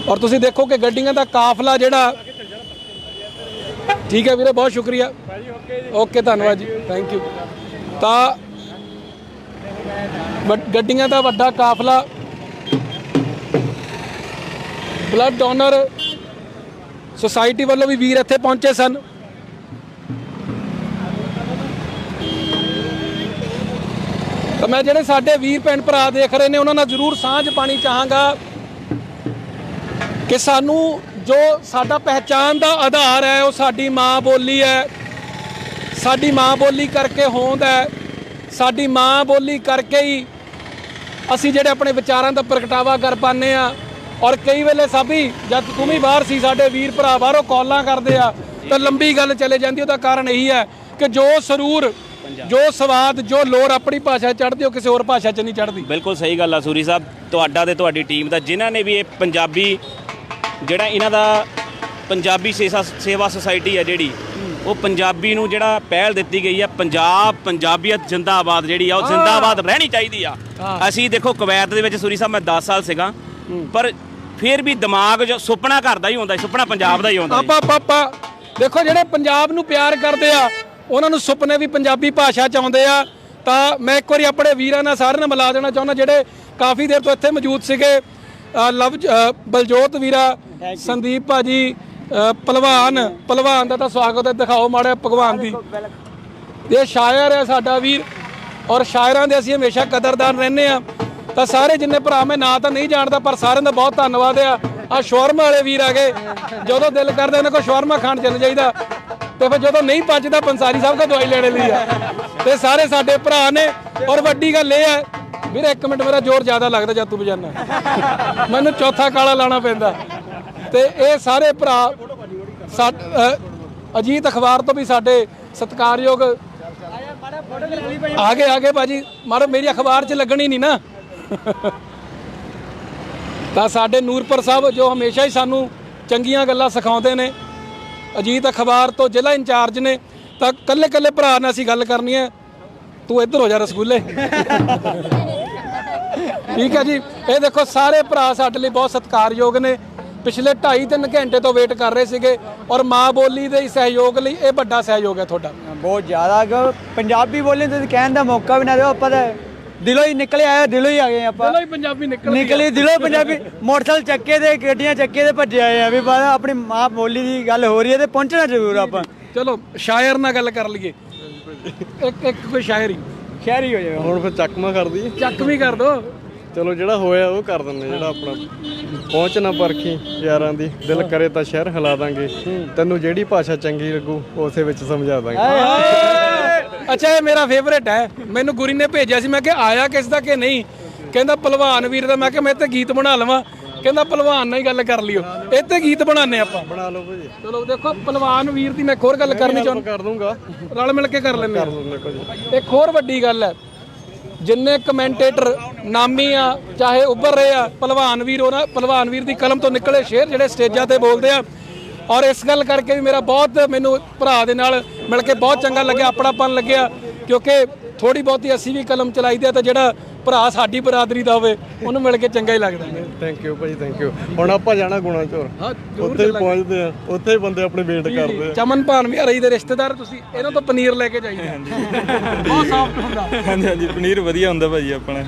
S1: ਔਰ ਤੁਸੀਂ ਦੇਖੋ ਕਿ ਗੱਡੀਆਂ ਦਾ ਕਾਫਲਾ ਜਿਹੜਾ ਠੀਕ ਹੈ ਵੀਰੇ, ਬਹੁਤ ਸ਼ੁਕਰੀਆ। ਓਕੇ ਧੰਨਵਾਦ ਜੀ। ਥੈਂਕ ਯੂ ਤਾਂ ਗੱਡੀਆਂ ਦਾ ਵੱਡਾ ਕਾਫਲਾ। ਬਲੱਡ ਡੋਨਰ ਸੁਸਾਇਟੀ ਵੱਲੋਂ ਵੀ ਵੀਰ ਇੱਥੇ ਪਹੁੰਚੇ ਸਨ। ਤਾਂ ਮੈਂ ਜਿਹੜੇ ਸਾਡੇ ਵੀਰ ਭੈਣ ਭਰਾ ਦੇਖ ਰਹੇ ਨੇ, ਉਹਨਾਂ ਨਾਲ ਜ਼ਰੂਰ ਸਾਂਝ ਪਾਣੀ ਚਾਹਾਂਗਾ ਕਿ ਸਾਨੂੰ ਜੋ ਸਾਡਾ ਪਹਿਚਾਨ ਦਾ ਆਧਾਰ ਹੈ, ਉਹ ਸਾਡੀ ਮਾਂ ਬੋਲੀ ਹੈ। ਸਾਡੀ ਮਾਂ ਬੋਲੀ ਕਰਕੇ ਹੋਂਦ ਹੈ। ਸਾਡੀ ਮਾਂ ਬੋਲੀ ਕਰਕੇ ਹੀ ਅਸੀਂ ਜਿਹੜੇ ਆਪਣੇ ਵਿਚਾਰਾਂ ਦਾ ਪ੍ਰਗਟਾਵਾ ਕਰ ਪਾਉਂਦੇ ਆ ਔਰ ਕਈ ਵੇਲੇ ਸਾਬੀ ਜਦ ਤੂੰ ਵੀ ਬਾਹਰ ਸੀ ਸਾਡੇ ਵੀਰ ਭਰਾ ਬਾਹਰੋਂ ਕਾਲਾਂ ਕਰਦੇ ਆ ਤਾਂ ਲੰਬੀ ਗੱਲ ਚਲੇ ਜਾਂਦੀ ਉਹਦਾ ਕਾਰਨ ਇਹੀ ਹੈ ਕਿ ਜੋ ਸਰੂਰ ਜੋ ਸਵਾਦ ਜੋ ਲੋਰ ਆਪਣੀ ਭਾਸ਼ਾ 'ਚ ਚੜ੍ਹਦੀ ਉਹ ਕਿਸੇ ਹੋਰ ਭਾਸ਼ਾ 'ਚ ਨਹੀਂ ਚੜ੍ਹਦੀ।
S6: ਬਿਲਕੁਲ ਸਹੀ ਗੱਲ ਆ ਸੂਰੀ ਸਾਹਿਬ ਤੁਹਾਡਾ ਤੇ ਤੁਹਾਡੀ ਟੀਮ ਦਾ ਜਿਨ੍ਹਾਂ ਨੇ ਵੀ ਇਹ ਪੰਜਾਬੀ ਜਿਹੜਾ ਇਹਨਾਂ ਦਾ ਪੰਜਾਬੀ ਸੇਵਾ ਸੇਵਾ ਸੁਸਾਇਟੀ ਹੈ ਜਿਹੜੀ ਉਹ ਪੰਜਾਬੀ ਨੂੰ ਜਿਹੜਾ ਪਹਿਲ ਦਿੱਤੀ ਗਈ ਆ ਪੰਜਾਬ ਪੰਜਾਬੀਅਤ ਜਿੰਦਾਬਾਦ ਜਿਹੜੀ ਆ ਉਹ ਜਿੰਦਾਬਾਦ ਰਹਿਣੀ ਚਾਹੀਦੀ ਆ। ਅਸੀਂ ਦੇਖੋ ਕੁਵੈਤ ਦੇ ਵਿੱਚ ਸੂਰੀ ਸਾਹਿਬ ਮੈਂ 10 ਸਾਲ ਸੀਗਾ ਪਰ ਫਿਰ ਵੀ ਦਿਮਾਗ 'ਚ ਸੁਪਨਾ ਘਰ ਦਾ ਹੀ ਹੁੰਦਾ ਸੁਪਨਾ ਪੰਜਾਬ ਦਾ ਹੀ ਹੁੰਦਾ
S1: ਆਪਾਂ ਪਾਪਾ ਦੇਖੋ ਜਿਹੜੇ ਪੰਜਾਬ ਨੂੰ ਪਿਆਰ ਕਰਦੇ ਆ ਉਹਨਾਂ ਨੂੰ ਸੁਪਨੇ ਵੀ ਪੰਜਾਬੀ ਭਾਸ਼ਾ ਚ ਆਉਂਦੇ ਆ। ਤਾਂ ਮੈਂ ਇੱਕ ਵਾਰੀ ਆਪਣੇ ਵੀਰਾਂ ਨਾਲ ਸਾਰਿਆਂ ਨਾਲ ਮਿਲਾ ਦੇਣਾ ਚਾਹੁੰਦਾ ਜਿਹੜੇ ਕਾਫੀ ਦੇਰ ਤੋਂ ਇੱਥੇ ਮੌਜੂਦ ਸੀਗੇ। ਅ, ਲਵ ਅ, ਬਲਜੋਤ ਵੀਰਾ ਸੰਦੀਪ ਭਾਜੀ ਅ, ਪਹਿਲਵਾਨ ਪਹਿਲਵਾਨ ਦਾ ਤਾਂ ਸਵਾਗਤ ਹੈ ਦਿਖਾਓ ਮਾੜਾ ਭਗਵਾਨ ਦੀ। ਇਹ ਸ਼ਾਇਰ ਹੈ ਸਾਡਾ ਵੀਰ ਔਰ ਸ਼ਾਇਰਾਂ ਦੇ ਅਸੀਂ ਹਮੇਸ਼ਾ ਕਦਰਦਾਨ ਰਹਿੰਦੇ ਆ। ਤਾਂ ਸਾਰੇ ਜਿੰਨੇ ਭਰਾ ਮੈਂ ਨਾਂ ਤਾਂ ਨਹੀਂ ਜਾਣਦਾ, ਪਰ ਸਾਰਿਆਂ ਦਾ ਬਹੁਤ ਧੰਨਵਾਦ ਆ। ਆ ਸ਼ਵਰਮਾ ਵਾਲੇ ਵੀਰ ਆ ਗਏ। ਜਦੋਂ ਦਿਲ ਕਰਦਾ ਉਹਨਾਂ ਕੋਲ ਸ਼ਵਰਮਾ ਖਾਣ ਚੱਲ ਜਾਈਦਾ। ਤੇ ਫਿਰ ਜਦੋਂ ਨਹੀਂ ਪਚਦਾ, ਪੰਸਾਰੀ ਸਾਹਿਬ ਕੋਲ ਦਵਾਈ ਲੈਣ ਲਈ ਆ। ਤੇ ਸਾਰੇ ਸਾਡੇ ਭਰਾ ਨੇ। ਔਰ ਵੱਡੀ ਗੱਲ ਇਹ ਹੈ ਵੀਰੇ, ਇੱਕ ਮਿੰਟ ਮੇਰਾ ਜ਼ੋਰ ਜ਼ਿਆਦਾ ਲੱਗਦਾ ਜਦ ਤੂੰ ਵਜਾਨਾ ਮੈਨੂੰ ਚੌਥਾ ਕਾਲਾ ਲਾਣਾ ਪੈਂਦਾ। ਤੇ ਇਹ ਸਾਰੇ ਭਰਾ ਸਾ- ਅਜੀਤ ਅਖਬਾਰ ਤੋਂ ਵੀ ਸਾਡੇ ਸਤਿਕਾਰਯੋਗ ਆਗੇ ਆਗੇ ਭਾਜੀ। ਮਾਰੋ ਮੇਰੀ ਅਖਬਾਰ 'ਚ ਲੱਗਣੀ ਨਹੀਂ ਨਾ। ਤਾਂ ਸਾਡੇ ਨੂਰਪੁਰ ਸਾਹਿਬ ਜੋ ਹਮੇਸ਼ਾ ਹੀ ਸਾਨੂੰ ਚੰਗੀਆਂ ਗੱਲਾਂ ਸਿਖਾਉਂਦੇ ਨੇ ਅਜੀਤ ਅਖਬਾਰ ਤੋਂ ਜ਼ਿਲ੍ਹਾ ਇੰਚਾਰਜ ਨੇ ਤਾਂ ਕੱਲੇ ਕੱਲੇ ਭਰਾ ਨਾਲ ਅਸੀਂ ਗੱਲ ਕਰਨੀ ਹੈ। ਤੂੰ ਇੱਧਰ ਹੋ ਜਾ ਰਸਗੁੱਲੇ। ਠੀਕ ਹੈ ਜੀ। ਇਹ ਦੇਖੋ ਸਾਰੇ ਭਰਾ ਸਾਡੇ ਲਈ ਬਹੁਤ ਸਤਿਕਾਰਯੋਗ ਨੇ। ਪਿਛਲੇ 2.5 3 ਘੰਟੇ ਤੋਂ ਵੇਟ ਕਰ ਰਹੇ ਸੀਗੇ ਔਰ ਮਾਂ ਬੋਲੀ ਦੇ ਸਹਿਯੋਗ ਲਈ ਇਹ ਵੱਡਾ ਸਹਿਯੋਗ ਹੈ ਤੁਹਾਡਾ।
S7: ਬਹੁਤ ਜ਼ਿਆਦਾ ਪੰਜਾਬੀ ਬੋਲਣ ਤੇ ਕਹਿਣ ਦਾ ਮੌਕਾ ਵੀ ਨਾ ਦਿਓ ਆਪਾਂ ਤਾਂ ਦਿਲੋਂ ਹੀ ਨਿਕਲੇ ਆਏ ਦਿਲੋਂ ਹੀ ਆ ਗਏ ਆਪਾਂ।
S1: ਚਲੋ ਹੀ ਪੰਜਾਬੀ ਨਿਕਲ
S7: ਨਿਕਲੇ ਦਿਲੋਂ ਪੰਜਾਬੀ। ਮੋਟਰਸਾਈਕਲ ਚੱਕੇ ਦੇ ਗੱਡੀਆਂ ਚੱਕੇ ਦੇ ਭੱਜੇ ਆਏ ਆ ਵੀ ਬਾਅਦ ਆਪਣੀ ਮਾਂ ਬੋਲੀ ਦੀ ਗੱਲ ਹੋ ਰਹੀ ਹੈ ਤੇ ਪਹੁੰਚਣਾ ਜ਼ਰੂਰ ਆਪਾਂ।
S1: ਚਲੋ ਸ਼ਾਇਰ ਨਾਲ ਗੱਲ ਕਰ ਲਈਏ। ਇੱਕ ਇੱਕ ਕੋਈ ਸ਼ਾਇਰੀ
S7: ਸ਼ਹਿਰੀ ਹੋ ਜਾਵੇ
S3: ਹੁਣ ਫਿਰ ਚੱਕਮਾ ਕਰਦੀ
S1: ਚੱਕ ਵੀ ਕਰ ਦੋ।
S8: ਚਲੋ ਜਿਹੜਾ ਹੋਇਆ ਉਹ ਕਰ ਦਿੰਦੇ ਜਿਹੜਾ ਆਪਣਾ ਪਹੁੰਚਣਾ ਪਰਖੀ ਯਾਰਾਂ ਦੀ ਦਿਲ ਕਰੇ ਤਾਂ ਸ਼ਹਿਰ ਹਿਲਾ ਦਾਂਗੇ। ਤੈਨੂੰ ਜਿਹੜੀ ਭਾਸ਼ਾ ਚੰਗੀ ਲੱਗੂ ਉਸੇ ਵਿੱਚ ਸਮਝਾ ਦਾਂਗੇ।
S1: ਅੱਛਾ ਇਹ ਮੇਰਾ ਫੇਵਰੇਟ ਹੈ। ਮੈਨੂੰ ਗੁਰੀ ਨੇ ਭੇਜਿਆ ਸੀ। ਮੈਂ ਕਿ ਆਇਆ ਕਿਸ ਦਾ ਕਿ ਨਹੀਂ? ਕਹਿੰਦਾ ਪਹਿਲਵਾਨ ਵੀਰ ਦਾ। ਮੈਂ ਕਿ ਮੈਂ ਤੇ ਗੀਤ ਬਣਾ ਲਵਾਂ। ਕਹਿੰਦਾ ਪਹਿਲਵਾਨ ਨਾਲ ਹੀ ਗੱਲ ਕਰ ਲਿਓ। ਇਹ ਤੇ ਗੀਤ ਬਣਾਉਂਦੇ ਆਪਾਂ।
S8: ਬਣਾ ਲਓ ਭਾਜੀ।
S1: ਚਲੋ ਦੇਖੋ ਪਹਿਲਵਾਨ ਵੀਰ ਦੀ ਮੈਂ ਇੱਕ ਹੋਰ ਗੱਲ ਕਰਨੀ ਚਾਹੁੰਦਾ।
S8: ਕਰ ਦੂੰਗਾ।
S1: ਰਲ ਮਿਲ ਕੇ ਕਰ ਲੈਂਦੇ
S8: ਦੇਖੋ ਜੀ
S1: ਇੱਕ ਹੋਰ ਵੱਡੀ ਗੱਲ ਹੈ। ਜਿੰਨੇ ਕਮੈਂਟੇਟਰ ਨਾਮੀ ਆ ਚਾਹੇ ਉੱਭਰ ਰਹੇ ਆ ਪਹਿਲਵਾਨ ਵੀਰ ਉਹਨਾਂ ਪਹਿਲਵਾਨ ਵੀਰ ਦੀ ਕਲਮ ਤੋਂ ਨਿਕਲੇ ਸ਼ੇਰ ਜਿਹੜੇ ਸਟੇਜਾਂ ਤੇ ਬੋਲਦੇ ਆ ਔਰ ਇਸ ਗੱਲ ਕਰਕੇ ਵੀ ਮੇਰਾ ਬਹੁਤ ਮੈਨੂੰ ਭਰਾ ਦੇ ਨਾਲ ਮਿਲ ਕੇ ਬਹੁਤ ਚੰਗਾ ਲੱਗਿਆ ਆਪਣਾਪਨ ਲੱਗਿਆ ਕਿਉਂਕਿ ਥੋੜੀ ਬਹੁਤੀ ਅਸੀਂ ਵੀ ਕਲਮ ਚਲਾਈਦੇ ਆ ਤਾਂ ਜਿਹੜਾ ਭਰਾ ਸਾਡੀ ਬਰਾਦਰੀ ਦਾ ਹੋਵੇ ਉਹਨੂੰ ਮਿਲ ਕੇ ਚੰਗਾ ਹੀ ਲੱਗਦਾ
S8: ਥੈਂਕ ਯੂ ਭਾਜੀ ਥੈਂਕ ਯੂ ਹੁਣ ਆਪਾਂ ਜਾਣਾ ਗੁਣਾ ਚੋਰ।
S1: ਹਾਂ
S8: ਉੱਥੇ ਹੀ ਪਹੁੰਚਦੇ ਆ ਉੱਥੇ ਹੀ ਬੰਦੇ ਆਪਣੇ ਵੇਟ ਕਰਦੇ ਆ।
S1: ਚਮਨ ਭਾਨ ਵੀ ਰਹੀ ਦੇ ਰਿਸ਼ਤੇਦਾਰ ਤੁਸੀਂ ਇਹਨਾਂ ਤੋਂ ਪਨੀਰ ਲੈ ਕੇ ਜਾਈਏ ਬਹੁਤ ਸਾਫਟ ਹੁੰਦਾ।
S9: ਹਾਂਜੀ ਹਾਂਜੀ ਪਨੀਰ ਵਧੀਆ ਹੁੰਦਾ ਭਾਜੀ ਆਪਣਾ।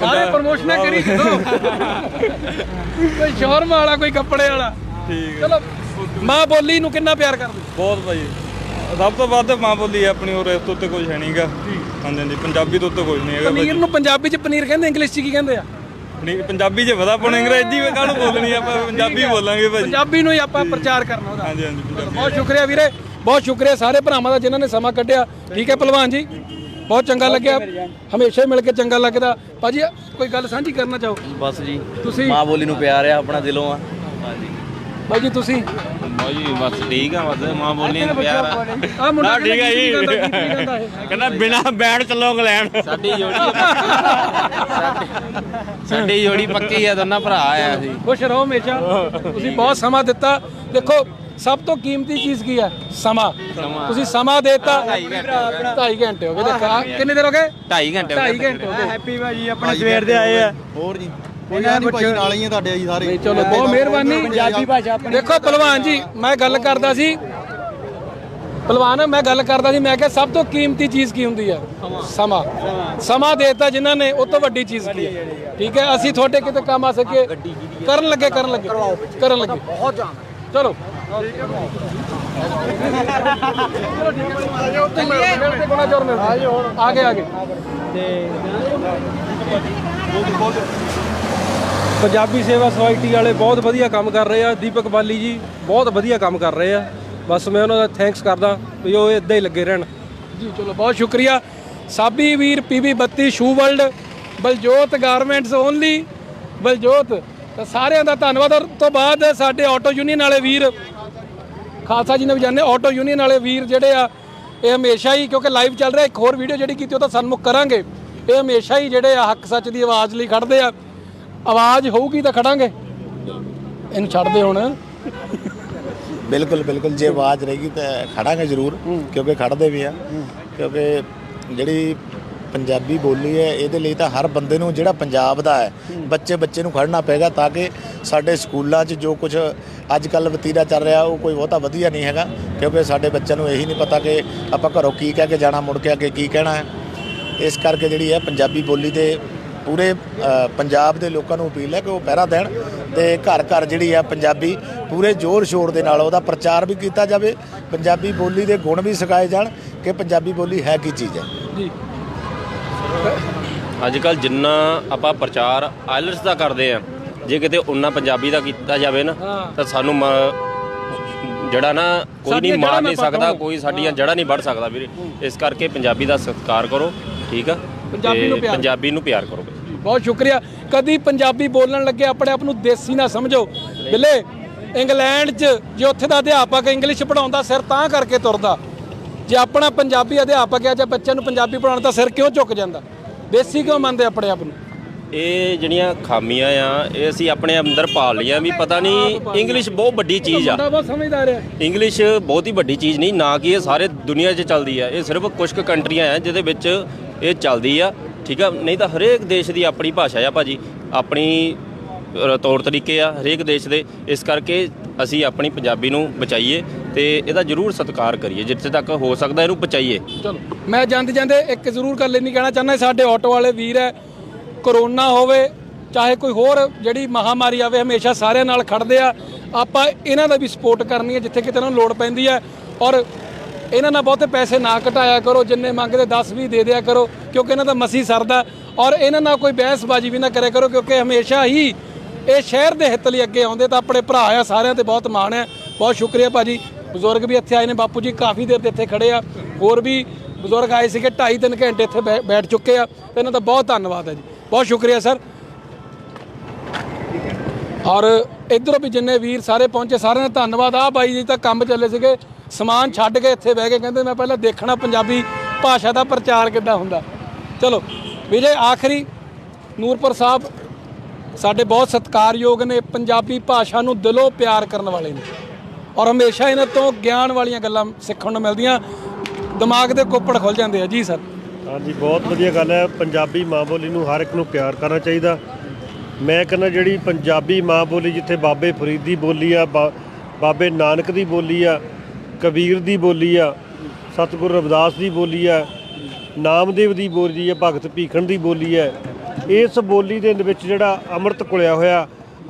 S1: ਸਾਰੇ ਪ੍ਰਮੋਸ਼ਨਾਂ ਕਰੀ ਜਦੋਂ। ਕੋਈ ਸ਼ੋਰਮਾ ਵਾਲਾ ਕੋਈ ਕੱਪੜੇ ਵਾਲਾ।
S9: ਠੀਕ
S1: ਚਲੋ ਮਾਂ ਬੋਲੀ ਨੂੰ ਕਿੰਨਾ ਪਿਆਰ ਕਰਦੇ?
S9: ਬਹੁਤ ਭਾਜੀ ਸਭ ਤੋਂ ਵੱਧ ਮਾਂ ਬੋਲੀ ਹੈ ਆਪਣੀ ਹੋਰ ਇਸ ਤੋਂ ਉੱਤੇ ਕੁਝ ਹੈ ਨਹੀਂਗਾ ਹਾਂਜੀ ਹਾਂਜੀ ਪੰਜਾਬੀ ਤੋਂ ਉੱਤੇ ਕੁਝ ਨਹੀਂ ਹੈਗਾ
S1: ਪਨੀਰ ਨੂੰ ਪੰਜਾਬੀ ਚ ਪਨੀਰ ਕਹਿੰਦੇ ਇੰਗਲਿਸ਼ ਚ ਕੀ ਕਹਿੰਦੇ ਆ?
S9: ਭਾਜੀ ਪੰਜਾਬੀ 'ਚ ਪਤਾ ਪਣ ਅੰਗਰੇਜ਼ੀ ਵਿੱਚ ਕਾਹਨੂੰ ਬੋਲਣੀ ਆ, ਆਪਾਂ ਪੰਜਾਬੀ ਬੋਲਾਂਗੇ ਭਾਜੀ
S1: ਪੰਜਾਬੀ ਨੂੰ ਹੀ ਆਪਾਂ ਪ੍ਰਚਾਰ ਕਰਨਾ ਉਹਦਾ।
S9: ਹਾਂਜੀ ਹਾਂਜੀ ਪੰਜਾਬੀ।
S1: ਬਹੁਤ ਸ਼ੁਕਰੀਆ ਵੀਰੇ ਬਹੁਤ ਸ਼ੁਕਰੀਆ ਸਾਰੇ ਭਰਾਵਾਂ ਦਾ ਜਿਨ੍ਹਾਂ ਨੇ ਸਮਾਂ ਕੱਢਿਆ। ਠੀਕ ਹੈ ਪਹਿਲਵਾਨ ਜੀ ਬਹੁਤ ਚੰਗਾ ਲੱਗਿਆ। ਹਮੇਸ਼ਾ ਹੀ ਮਿਲ ਕੇ ਚੰਗਾ ਲੱਗਦਾ। ਭਾਜੀ ਕੋਈ ਗੱਲ ਸਾਂਝੀ ਕਰਨਾ ਚਾਹੋ?
S10: ਬਸ ਜੀ
S1: ਤੁਸੀਂ
S10: ਮਾਂ ਬੋਲੀ ਨੂੰ ਪਿਆਰ ਆ ਆਪਣਾ ਦਿਲੋਂ ਆ। ਹਾਂਜੀ।
S1: ਜੀ ਤੁਸੀਂ?
S10: ਜੀ ਬਸ ਠੀਕ ਆ ਬਸ ਮਾਂ ਬੋਲੀ ਨੂੰ ਪਿਆਰ ਆ।
S1: ਆ ਮੁੰਡਾ ਠੀਕ ਹੈ ਜੀ। ਕਹਿੰਦਾ
S10: ਬਿਨਾ ਬੈਠ ਚੱਲੋ ਇੰਗਲੈਂਡ। ਸਾਡੀ ਜੋੜੀ ਸਾਡੀ ਜੋੜੀ ਪੱਕੀ ਆ ਦੋਨਾਂ ਭਰਾ ਆ ਅਸੀਂ।
S1: ਖੁਸ਼ ਰਹੋ ਹਮੇਸ਼ਾ। ਤੁਸੀਂ ਬਹੁਤ ਸਮਾਂ ਦਿੱਤਾ। ਦੇਖੋ ਸਭ ਤੋਂ ਕੀਮਤੀ ਚੀਜ਼ ਕੀ ਹੈ ਸਮਾਂ। ਤੁਸੀਂ ਸਮਾਂ ਦੇਤਾ। 2.5 ਘੰਟੇ ਹੋ ਗਏ। ਦੇਖਾ ਕਿੰਨੇ ਦੇਰ ਹੋ ਗਏ?
S10: 2.5 ਘੰਟੇ
S1: 2.5 ਘੰਟੇ ਹੋ ਗਏ।
S7: ਹੈਪੀ ਭਾਜੀ ਆਪਣੇ ਸਵੇਰ ਦੇ ਆਏ ਆ।
S4: ਹੋਰ ਜੀ। ਕੋਈ ਆ ਨਹੀਂ ਭਾਈ ਨਾਲ ਹੀ ਆ ਤੁਹਾਡੇ ਜੀ ਸਾਰੇ
S1: ਚਲੋ ਬਹੁਤ ਮਿਹਰਬਾਨੀ ਪੰਜਾਬੀ ਭਾਸ਼ਾ ਦੇਖੋ ਪਹਿਲਵਾਨ ਜੀ ਮੈਂ ਗੱਲ ਕਰਦਾ ਸੀ ਪਹਿਲਵਾਨ ਮੈਂ ਗੱਲ ਕਰਦਾ ਸੀ ਮੈਂ ਕਿਹਾ ਸਭ ਤੋਂ ਕੀਮਤੀ ਚੀਜ਼ ਕੀ ਹੁੰਦੀ ਹੈ ਸਮਾਂ ਸਮਾਂ ਦੇਤਾ ਜਿਨ੍ਹਾਂ ਨੇ ਉਹ ਤੋਂ ਵੱਡੀ ਚੀਜ਼ ਕੀ ਹੈ ਠੀਕ ਹੈ ਅਸੀਂ ਤੁਹਾਡੇ ਕਿਤੇ ਕੰਮ ਆ ਸਕੇ ਕਰਨ ਲੱਗੇ ਕਰਨ ਲੱਗੇ ਕਰਨ ਲੱਗੇ ਬਹੁਤ ਚਲੋ ਆਗੇ ਆਗੇ
S2: ਪੰਜਾਬੀ ਸੇਵਾ ਸੁਸਾਇਟੀ ਵਾਲੇ ਬਹੁਤ ਵਧੀਆ ਕੰਮ ਕਰ ਰਹੇ ਆ। ਦੀਪਕ ਬਾਲੀ ਜੀ ਬਹੁਤ ਵਧੀਆ ਕੰਮ ਕਰ ਰਹੇ ਆ। ਬਸ ਮੈਂ ਉਹਨਾਂ ਦਾ ਥੈਂਕਸ ਕਰਦਾ ਵੀ ਉਹ ਇਦਾਂ ਹੀ ਲੱਗੇ ਰਹਿਣ।
S1: ਜੀ, ਚਲੋ, ਬਹੁਤ ਸ਼ੁਕਰੀਆ। Sabi Veer PB 32 shoe world, Baljot garments only Baljot. ਤਾਂ ਸਾਰਿਆਂ ਦਾ ਧੰਨਵਾਦ। ਔਰ ਤੋਂ ਬਾਅਦ ਸਾਡੇ ਆਟੋ ਯੂਨੀਅਨ ਵਾਲੇ ਵੀਰ, ਖਾਲਸਾ ਜੀ ਨੇ ਵੀ ਜਾਣੇ ਆਟੋ ਯੂਨੀਅਨ ਵਾਲੇ ਵੀਰ ਜਿਹੜੇ ਆ, ਇਹ ਹਮੇਸ਼ਾ ਹੀ, ਕਿਉਂਕਿ ਲਾਈਵ ਚੱਲ ਰਿਹਾ, ਇੱਕ ਹੋਰ ਵੀਡੀਓ ਜਿਹੜੀ ਕੀਤੀ ਉਹ ਤਾਂ ਸਨਮੁਖ ਕਰਾਂਗੇ। ਇਹ ਹਮੇਸ਼ਾ ਹੀ ਜਿਹੜੇ ਆ ਹੱਕ ਸੱਚ ਦੀ ਆਵਾਜ਼ ਲਈ ਖੜਦੇ ਆ। ਆਵਾਜ਼ ਹੋਊਗੀ ਤਾਂ ਖੜਾਂਗੇ। ਇਹਨੂੰ ਛੱਡ ਦੇ ਹੁਣ।
S11: ਬਿਲਕੁਲ ਬਿਲਕੁਲ ਜੇ ਆਵਾਜ਼ ਰਹੇਗੀ ਤਾਂ ਖੜਾਂਗੇ ਜ਼ਰੂਰ ਕਿਉਂਕਿ ਖੜਦੇ ਵੀ ਆ। ਕਿਉਂਕਿ ਜਿਹੜੀ ਪੰਜਾਬੀ ਬੋਲੀ ਹੈ ਇਹਦੇ ਲਈ ਤਾਂ ਹਰ ਬੰਦੇ ਨੂੰ ਜਿਹੜਾ ਪੰਜਾਬ ਦਾ ਹੈ ਬੱਚੇ ਬੱਚੇ ਨੂੰ ਖੜਨਾ ਪਏਗਾ ਤਾਂ ਕਿ ਸਾਡੇ ਸਕੂਲਾਂ 'ਚ ਜੋ ਕੁਝ ਅੱਜ ਕੱਲ ਵਤੀਰਾ ਚੱਲ ਰਿਹਾ ਉਹ ਕੋਈ ਬਹੁਤਾ ਵਧੀਆ ਨਹੀਂ ਹੈਗਾ। ਕਿਉਂਕਿ ਸਾਡੇ ਬੱਚਿਆਂ ਨੂੰ ਇਹੀ ਨਹੀਂ ਪਤਾ ਕਿ ਆਪਾਂ ਘਰੋਂ ਕੀ ਕਹਿ ਕੇ ਜਾਣਾ ਮੁੜ ਕੇ ਅੱਗੇ ਕੀ ਕਹਿਣਾ ਹੈ। ਇਸ ਕਰਕੇ ਜਿਹੜੀ ਹੈ ਪੰਜਾਬੀ ਬੋਲੀ ਦੇ ਪੂਰੇ ਪੰਜਾਬ ਦੇ ਲੋਕਾਂ ਨੂੰ ਅਪੀਲ ਹੈ ਕਿ ਉਹ ਪਹਿਰਾ ਦੇਣ ਤੇ ਘਰ ਘਰ ਜਿਹੜੀ ਆ ਪੰਜਾਬੀ ਪੂਰੇ ਜ਼ੋਰ ਸ਼ੋਰ ਦੇ ਨਾਲ ਉਹਦਾ ਪ੍ਰਚਾਰ ਵੀ ਕੀਤਾ ਜਾਵੇ ਪੰਜਾਬੀ ਬੋਲੀ ਦੇ ਗੁਣ ਵੀ ਸਿਖਾਏ ਜਾਣ ਕਿ ਪੰਜਾਬੀ ਬੋਲੀ ਹੈ ਕੀ ਚੀਜ਼ ਹੈ।
S1: ਜੀ।
S10: ਅੱਜ ਕੱਲ ਜਿੰਨਾ ਆਪਾਂ ਪ੍ਰਚਾਰ ਆਇਲਟਸ ਦਾ ਕਰਦੇ ਆ ਜੇ ਕਿਤੇ ਉਨਾ ਪੰਜਾਬੀ ਦਾ ਕੀਤਾ ਜਾਵੇ ਨਾ। ਤਾਂ ਸਾਨੂੰ ਮ- ਜਿਹੜਾ ਨਾ ਕੋਈ ਨਹੀਂ ਮਾਰ ਨਹੀਂ ਸਕਦਾ। ਕੋਈ ਸਾਡੀਆਂ ਜੜ੍ਹਾਂ ਨਹੀਂ ਵੱਢ ਸਕਦਾ ਵੀਰੇ। ਇਸ ਕਰਕੇ ਪੰਜਾਬੀ ਦਾ ਸਤਿਕਾਰ ਕਰੋ ਠੀਕ ਆ?
S1: ਪੰਜਾਬੀ
S10: ਤੇ
S1: ਨੂੰ ਪਿਆਰ।
S10: ਪੰਜਾਬੀ ਨੂੰ ਪਿਆਰ ਕਰੋ
S1: ਬਹੁਤ ਸ਼ੁਕਰੀਆ। ਕਦੀ ਪੰਜਾਬੀ ਬੋਲਣ ਲੱਗੇ ਆਪਣੇ ਆਪ ਨੂੰ ਦੇਸੀ ਨਾ ਸਮਝੋ। ਬਿੱਲੇ ਇੰਗਲੈਂਡ 'ਚ ਜੇ ਉੱਥੇ ਦਾ ਅਧਿਆਪਕ ਇੰਗਲਿਸ਼ ਪੜਾਉਂਦਾ ਸਿਰ ਤਾਂ ਕਰਕੇ ਤੁਰਦਾ। ਜੇ ਆਪਣਾ ਪੰਜਾਬੀ ਅਧਿਆਪਕ ਹੈ ਜਾਂ ਬੱਚਿਆਂ ਨੂੰ ਪੰਜਾਬੀ ਪੜਾਉਣ ਤਾਂ ਸਿਰ ਕਿਉਂ ਝੁਕ ਜਾਂਦਾ? ਦੇਸੀ ਕਿਉਂ ਮੰਨਦੇ ਆਪਣੇ ਆਪ ਨੂੰ?
S10: ਇਹ ਜਿਹੜੀਆਂ ਖਾਮੀਆਂ ਆ ਇਹ ਅਸੀਂ ਆਪਣੇ ਅੰਦਰ ਪਾਲ ਲਈਆਂ ਵੀ ਪਤਾ ਨਹੀਂ ਇੰਗਲਿਸ਼ ਬਹੁਤ ਵੱਡੀ ਚੀਜ਼ ਆ।
S1: ਬਹੁਤ ਸਮਝਦਾਰ ਹੈ
S10: ਇੰਗਲਿਸ਼ ਬਹੁਤ ਹੀ ਵੱਡੀ ਚੀਜ਼ ਨਹੀਂ ਨਾ ਕਿ ਇਹ ਸਾਰੇ ਦੁਨੀਆ 'ਚ ਚੱਲਦੀ ਆ। ਇਹ ਸਿਰਫ ਕੁਝ ਕੁ ਕੰਟਰੀਆਂ ਆ ਜਿਹਦੇ ਵਿੱਚ ਇਹ ਚੱਲਦੀ ਆ। ਠੀਕ ਆ? ਨਹੀਂ ਤਾਂ ਹਰੇਕ ਦੇਸ਼ ਦੀ ਆਪਣੀ ਭਾਸ਼ਾ ਆ ਭਾਜੀ। ਆਪਣੀ ਤੌਰ ਤਰੀਕੇ ਆ ਹਰੇਕ ਦੇਸ਼ ਦੇ। ਇਸ ਕਰਕੇ ਅਸੀਂ ਆਪਣੀ ਪੰਜਾਬੀ ਨੂੰ ਬਚਾਈਏ ਤੇ ਇਹਦਾ ਜ਼ਰੂਰ ਸਤਿਕਾਰ ਕਰੀਏ। ਜਿੱਥੇ ਤੱਕ ਹੋ ਸਕਦਾ ਇਹਨੂੰ ਬਚਾਈਏ।
S1: ਚਲੋ, ਮੈਂ ਜਾਂਦੇ ਜਾਂਦੇ ਇੱਕ ਜ਼ਰੂਰ ਗੱਲ ਨਹੀਂ ਕਹਿਣਾ ਚਾਹੁੰਦਾ ਸਾਡੇ ਆਟੋ ਵਾਲੇ ਵੀਰ ਹੈ, ਕਰੋਨਾ ਹੋਵੇ, ਚਾਹੇ ਕੋਈ ਹੋਰ ਜਿਹੜੀ ਮਹਾਮਾਰੀ ਆਵੇ, ਹਮੇਸ਼ਾ ਸਾਰਿਆਂ ਨਾਲ ਖੜਦੇ ਆ। ਆਪਾਂ ਇਹਨਾਂ ਦਾ ਵੀ ਸਪੋਰਟ ਕਰਨੀ ਹੈ, ਜਿੱਥੇ ਕਿਤੇ ਉਹਨਾਂ ਨੂੰ ਲੋੜ ਪੈਂਦੀ ਹੈ। ਔਰ ਇਹਨਾਂ ਨਾਲ ਬਹੁਤੇ ਪੈਸੇ ਨਾ ਘਟਾਇਆ ਕਰੋ, ਜਿੰਨੇ ਮੰਗਦੇ 10 20 ਦੇ ਦਿਆ ਕਰੋ, ਕਿਉਂਕਿ ਇਹਨਾਂ ਦਾ ਮਸੀ ਸਰਦਾ ਔਰ ਇਹਨਾਂ ਨਾਲ ਕੋਈ ਬਹਿਸਬਾਜ਼ੀ ਵੀ ਨਾ ਕਰਿਆ ਕਰੋ, ਕਿਉਂਕਿ ਹਮੇਸ਼ਾ ਹੀ ਇਹ ਸ਼ਹਿਰ ਦੇ ਹਿੱਤ ਲਈ ਅੱਗੇ ਆਉਂਦੇ ਤਾਂ ਆਪਣੇ ਭਰਾ ਆ, ਸਾਰਿਆਂ ਤੇ ਬਹੁਤ ਮਾਣ ਹੈ ਬਹੁਤ ਸ਼ੁਕਰੀਆ ਭਾਜੀ। ਬਜ਼ੁਰਗ ਵੀ ਇੱਥੇ ਆਏ ਨੇ, ਬਾਪੂ ਜੀ ਕਾਫੀ ਦੇਰ 'ਤੇ ਇੱਥੇ ਖੜੇ ਆ। ਹੋਰ ਵੀ ਬਜ਼ੁਰਗ ਆਏ ਸੀਗੇ 2.5 3 ਘੰਟੇ ਇੱਥੇ ਬੈ- ਬੈਠ ਚੁੱਕੇ ਆ। ਤੇ ਇਹਨਾਂ ਦਾ ਬਹੁਤ ਧੰਨਵਾਦ ਹੈ ਜੀ। ਬਹੁਤ ਸ਼ੁਕਰੀਆ, ਸਰ। ਔਰ ਇਧਰੋਂ ਵੀ ਜਿੰਨੇ ਵੀਰ ਸਾਰੇ ਪਹੁੰਚੇ, ਸਾਰਿਆਂ ਦਾ ਧੰਨਵਾਦ। ਆ ਬਾਈ ਜੀ ਤਾਂ ਕੰਮ ਚੱਲੇ ਸੀਗੇ। ਸਮਾਨ ਛੱਡ ਕੇ ਇੱਥੇ ਬਹਿ ਕੇ ਕਹਿੰਦੇ, ਮੈਂ ਪਹਿਲਾਂ ਦੇਖਣਾ ਪੰਜਾਬੀ ਭਾਸ਼ਾ ਦਾ ਪ੍ਰਚਾਰ ਕਿੱਦਾਂ ਹੁੰਦਾ? ਚਲੋ, ਵਿਜੇ, ਆਖਰੀ, ਨੂਰਪੁਰ ਸਾਹਿਬ, ਸਾਡੇ ਬਹੁਤ ਸਤਿਕਾਰਯੋਗ ਨੇ, ਪੰਜਾਬੀ ਭਾਸ਼ਾ ਨੂੰ ਦਿਲੋਂ ਪਿਆਰ ਕਰਨ ਵਾਲੇ ਨੇ। ਔਰ ਹਮੇਸ਼ਾ ਇਹਨਾਂ ਤੋਂ ਗਿਆਨ ਵਾਲੀਆਂ ਗੱਲਾਂ ਸਿੱਖਣ ਨੂੰ ਮਿਲਦੀਆਂ। ਦਿਮਾਗ ਦੇ ਕੋਪੜ ਖੁੱਲ ਜਾਂਦੇ ਆ। ਜੀ, ਸਰ।
S12: ਹਾਂਜੀ, ਬਹੁਤ ਵਧੀਆ ਗੱਲ ਹੈ। ਪੰਜਾਬੀ ਮਾਂ ਬੋਲੀ ਨੂੰ ਹਰ ਇੱਕ ਨੂੰ ਪਿਆਰ ਕਰਨਾ ਚਾਹੀਦਾ। ਮੈਂ ਕਹਿੰਦਾ, ਜਿਹੜੀ ਪੰਜਾਬੀ ਮਾਂ ਬੋਲੀ ਜਿੱਥੇ ਬਾਬੇ ਫਰੀਦ ਦੀ ਬੋਲੀ ਆ, ਬਾ- ਬਾਬੇ ਨਾਨਕ ਦੀ ਬੋਲੀ ਆ ਕਬੀਰ ਦੀ ਬੋਲੀ ਆ, ਸਤਿਗੁਰੂ ਰਵਿਦਾਸ ਦੀ ਬੋਲੀ ਆ, ਨਾਮਦੇਵ ਦੀ ਬੋਲੀ ਆ, ਭਗਤ ਭੀਖਣ ਦੀ ਬੋਲੀ ਹੈ ਇਸ ਬੋਲੀ ਦੇ ਵਿੱਚ ਜਿਹੜਾ ਅੰਮ੍ਰਿਤ ਕੁਲਿਆ ਹੋਇਆ,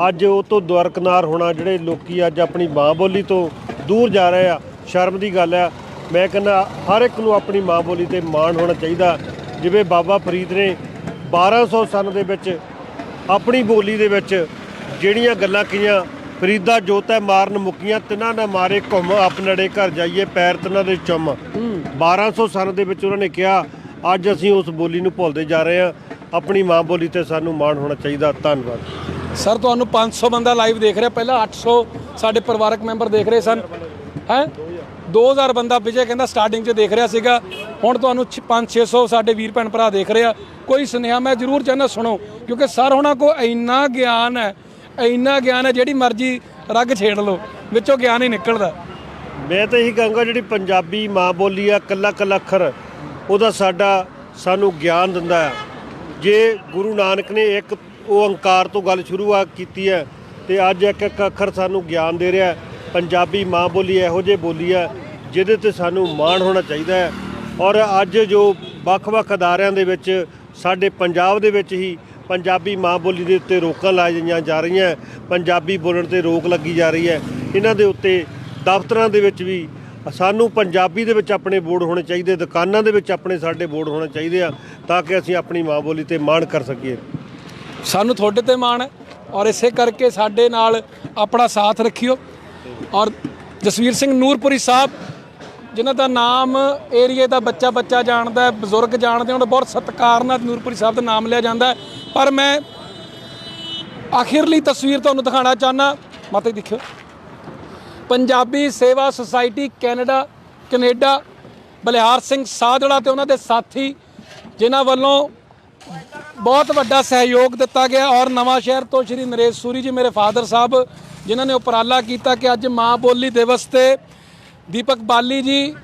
S12: ਅੱਜ ਉਹ ਤੋਂ ਦਰਕਨਾਰ ਹੋਣਾ, ਜਿਹੜੇ ਲੋਕੀ ਅੱਜ ਆਪਣੀ ਮਾਂ ਬੋਲੀ ਤੋਂ ਦੂਰ ਜਾ ਰਹੇ ਆ, ਸ਼ਰਮ ਦੀ ਗੱਲ ਆ। ਮੈਂ ਕਹਿੰਦਾ, ਹਰ ਇੱਕ ਨੂੰ ਆਪਣੀ ਮਾਂ ਬੋਲੀ ਤੇ ਮਾਣ ਹੋਣਾ ਚਾਹੀਦਾ। ਜਿਵੇਂ ਬਾਬਾ ਫਰੀਦ ਨੇ 1200 ਸਨ ਦੇ ਵਿੱਚ ਆਪਣੀ ਬੋਲੀ ਦੇ ਵਿੱਚ ਜਿਹੜੀਆਂ ਗੱਲਾਂ ਕਹੀਆਂ ਫਰੀਦਾ ਜੋਤੈ ਮਾਰਨ ਮੁਕੀਆਂ, ਤਿਨਾਂ ਨਾ ਮਾਰੇ ਘੁੰਮ ਆਪਣੜੇ ਘਰ ਜਾਈਏ, ਪੈਰ ਤਿਨਾਂ ਦੇ ਚੁੰਮ। 1200 ਸਨ ਦੇ ਵਿੱਚ ਉਹਨਾਂ ਨੇ ਕਿਹਾ, ਅੱਜ ਅਸੀਂ ਉਸ ਬੋਲੀ ਨੂੰ ਭੁੱਲਦੇ ਜਾ ਰਹੇ ਹਾਂ। ਆਪਣੀ ਮਾਂ ਬੋਲੀ ਤੇ ਸਾਨੂੰ ਮਾਣ ਹੋਣਾ ਚਾਹੀਦਾ। ਧੰਨਵਾਦ।
S1: ਸਰ ਤੁਹਾਨੂੰ 500 ਬੰਦਾ ਲਾਈਵ ਦੇਖ ਰਿਹਾ। ਪਹਿਲਾਂ 800 ਸਾਡੇ ਪਰਿਵਾਰਕ ਮੈਂਬਰ ਦੇਖ ਰਹੇ ਸਨ। ਹੈ? 2000 ਬੰਦਾ ਵਿਜੇ ਕਹਿੰਦਾ ਸਟਾਰਟਿੰਗ 'ਚ ਦੇਖ ਰਿਹਾ ਸੀਗਾ। ਹੁਣ ਤੁਹਾਨੂੰ 5-600 ਸਾਡੇ ਵੀਰ ਭੈਣ ਭਰਾ ਦੇਖ ਰਿਹਾ ਕੋਈ ਸੁਨੇਹਾ ਮੈਂ ਜ਼ਰੂਰ ਚਾਹੁੰਦਾ ਸੁਣੋ, ਕਿਉਂਕਿ ਸਰ ਹੁਣਾਂ ਕੋ ਇੰਨਾ ਗਿਆਨ ਹੈ ਇੰਨਾ ਗਿਆਨ ਹੈ ਜਿਹੜੀ ਮਰਜ਼ੀ ਰੱਗ ਛੇੜ ਲਓ, ਵਿੱਚੋਂ ਗਿਆਨ ਹੀ ਨਿਕਲਦਾ।
S12: ਮੈਂ ਤਾਂ ਇਹੀ ਕਹਾਂਗਾ ਜਿਹੜੀ ਪੰਜਾਬੀ ਮਾਂ ਬੋਲੀ ਆ, ਕੱਲਾ ਕੱਲਾ ਅੱਖਰ, ਉਹਦਾ ਸਾਡਾ, ਸਾਨੂੰ ਗਿਆਨ ਦਿੰਦਾ ਹੈ। ਜੇ ਗੁਰੂ ਨਾਨਕ ਨੇ ਇੱਕ ਉਹ ਅੰਕਾਰ ਤੋਂ ਗੱਲ ਸ਼ੁਰੂਆਤ ਕੀਤੀ ਹੈ, ਤੇ ਅੱਜ ਇੱਕ ਇੱਕ ਅੱਖਰ ਸਾਨੂੰ ਗਿਆਨ ਦੇ ਰਿਹਾ ਪੰਜਾਬੀ ਮਾਂ ਬੋਲੀ ਇਹੋ ਜਿਹੀ ਬੋਲੀ ਹੈ, ਜਿਹਦੇ ਤੇ ਸਾਨੂੰ ਮਾਣ ਹੋਣਾ ਚਾਹੀਦਾ ਹੈ। ਔਰ ਅੱਜ ਜੋ ਵੱਖ-ਵੱਖ ਅਦਾਰਿਆਂ ਦੇ ਵਿੱਚ, ਸਾਡੇ ਪੰਜਾਬ ਦੇ ਵਿੱਚ ਹੀ ਪੰਜਾਬੀ ਮਾਂ ਬੋਲੀ ਦੇ ਉੱਤੇ ਰੋਕਾਂ ਲਾਈਆਂ ਜਾ ਰਹੀਆਂ ਪੰਜਾਬੀ ਬੋਲਣ ਤੇ ਰੋਕ ਲੱਗੀ ਜਾ ਰਹੀ ਹੈ। ਇਹਨਾਂ ਦੇ ਉੱਤੇ ਦਫ਼ਤਰਾਂ ਦੇ ਵਿੱਚ ਵੀ ਸਾਨੂੰ ਪੰਜਾਬੀ ਦੇ ਵਿੱਚ ਆਪਣੇ ਬੋਰਡ ਹੋਣੇ ਚਾਹੀਦੇ, ਦੁਕਾਨਾਂ ਦੇ ਵਿੱਚ ਆਪਣੇ ਸਾਡੇ ਬੋਰਡ ਹੋਣੇ ਚਾਹੀਦੇ ਆ, ਤਾਂ ਕਿ ਅਸੀਂ ਆਪਣੀ ਮਾਂ ਬੋਲੀ ਤੇ ਮਾਣ ਕਰ ਸਕੀਏ।
S1: ਸਾਨੂੰ ਤੁਹਾਡੇ ਤੇ ਮਾਣ ਹੈ ਔਰ ਇਸੇ ਕਰਕੇ ਸਾਡੇ ਨਾਲ ਆਪਣਾ ਸਾਥ ਰੱਖਿਓ। ਔਰ ਜਸਵੀਰ ਸਿੰਘ ਨੂਰਪੁਰੀ ਸਾਹਿਬ ਜਿਨ੍ਹਾਂ ਦਾ ਨਾਮ ਏਰੀਏ ਦਾ ਬੱਚਾ ਬੱਚਾ ਜਾਣਦਾ ਬਜ਼ੁਰਗ ਜਾਣਦੇ ਹੁਣ ਬਹੁਤ ਸਤਿਕਾਰ ਨਾਲ ਨੂਰਪੁਰੀ ਸਾਹਿਬ ਦਾ ਨਾਮ ਲਿਆ ਜਾਂਦਾ ਪਰ ਮੈਂ ਆਖਿਰਲੀ ਤਸਵੀਰ ਤੁਹਾਨੂੰ ਦਿਖਾਉਣਾ ਚਾਹਨਾ ਮਾਤਾ ਜੀ ਦੇਖਿਓ। Punjabi Seva society Canada Canada, Balihar Singh Sadhra ਤੇ ਉਹਨਾਂ ਦੇ ਸਾਥੀ, ਜਿਨ੍ਹਾਂ ਵੱਲੋਂ ਬਹੁਤ ਵੱਡਾ ਸਹਿਯੋਗ ਦਿੱਤਾ ਗਿਆ ਔਰ ਨਵਾਂ ਸ਼ਹਿਰ ਤੋਂ ਸ਼੍ਰੀ ਨਰੇਸ਼ ਸੂਰੀ ਜੀ, ਮੇਰੇ ਫਾਦਰ ਸਾਹਿਬ, ਜਿਨ੍ਹਾਂ ਨੇ ਉਪਰਾਲਾ ਕੀਤਾ ਕਿ ਅੱਜ ਮਾਂ ਬੋਲੀ ਦਿਵਸ ਤੇ ਦੀਪਕ ਬਾਲੀ ਜੀ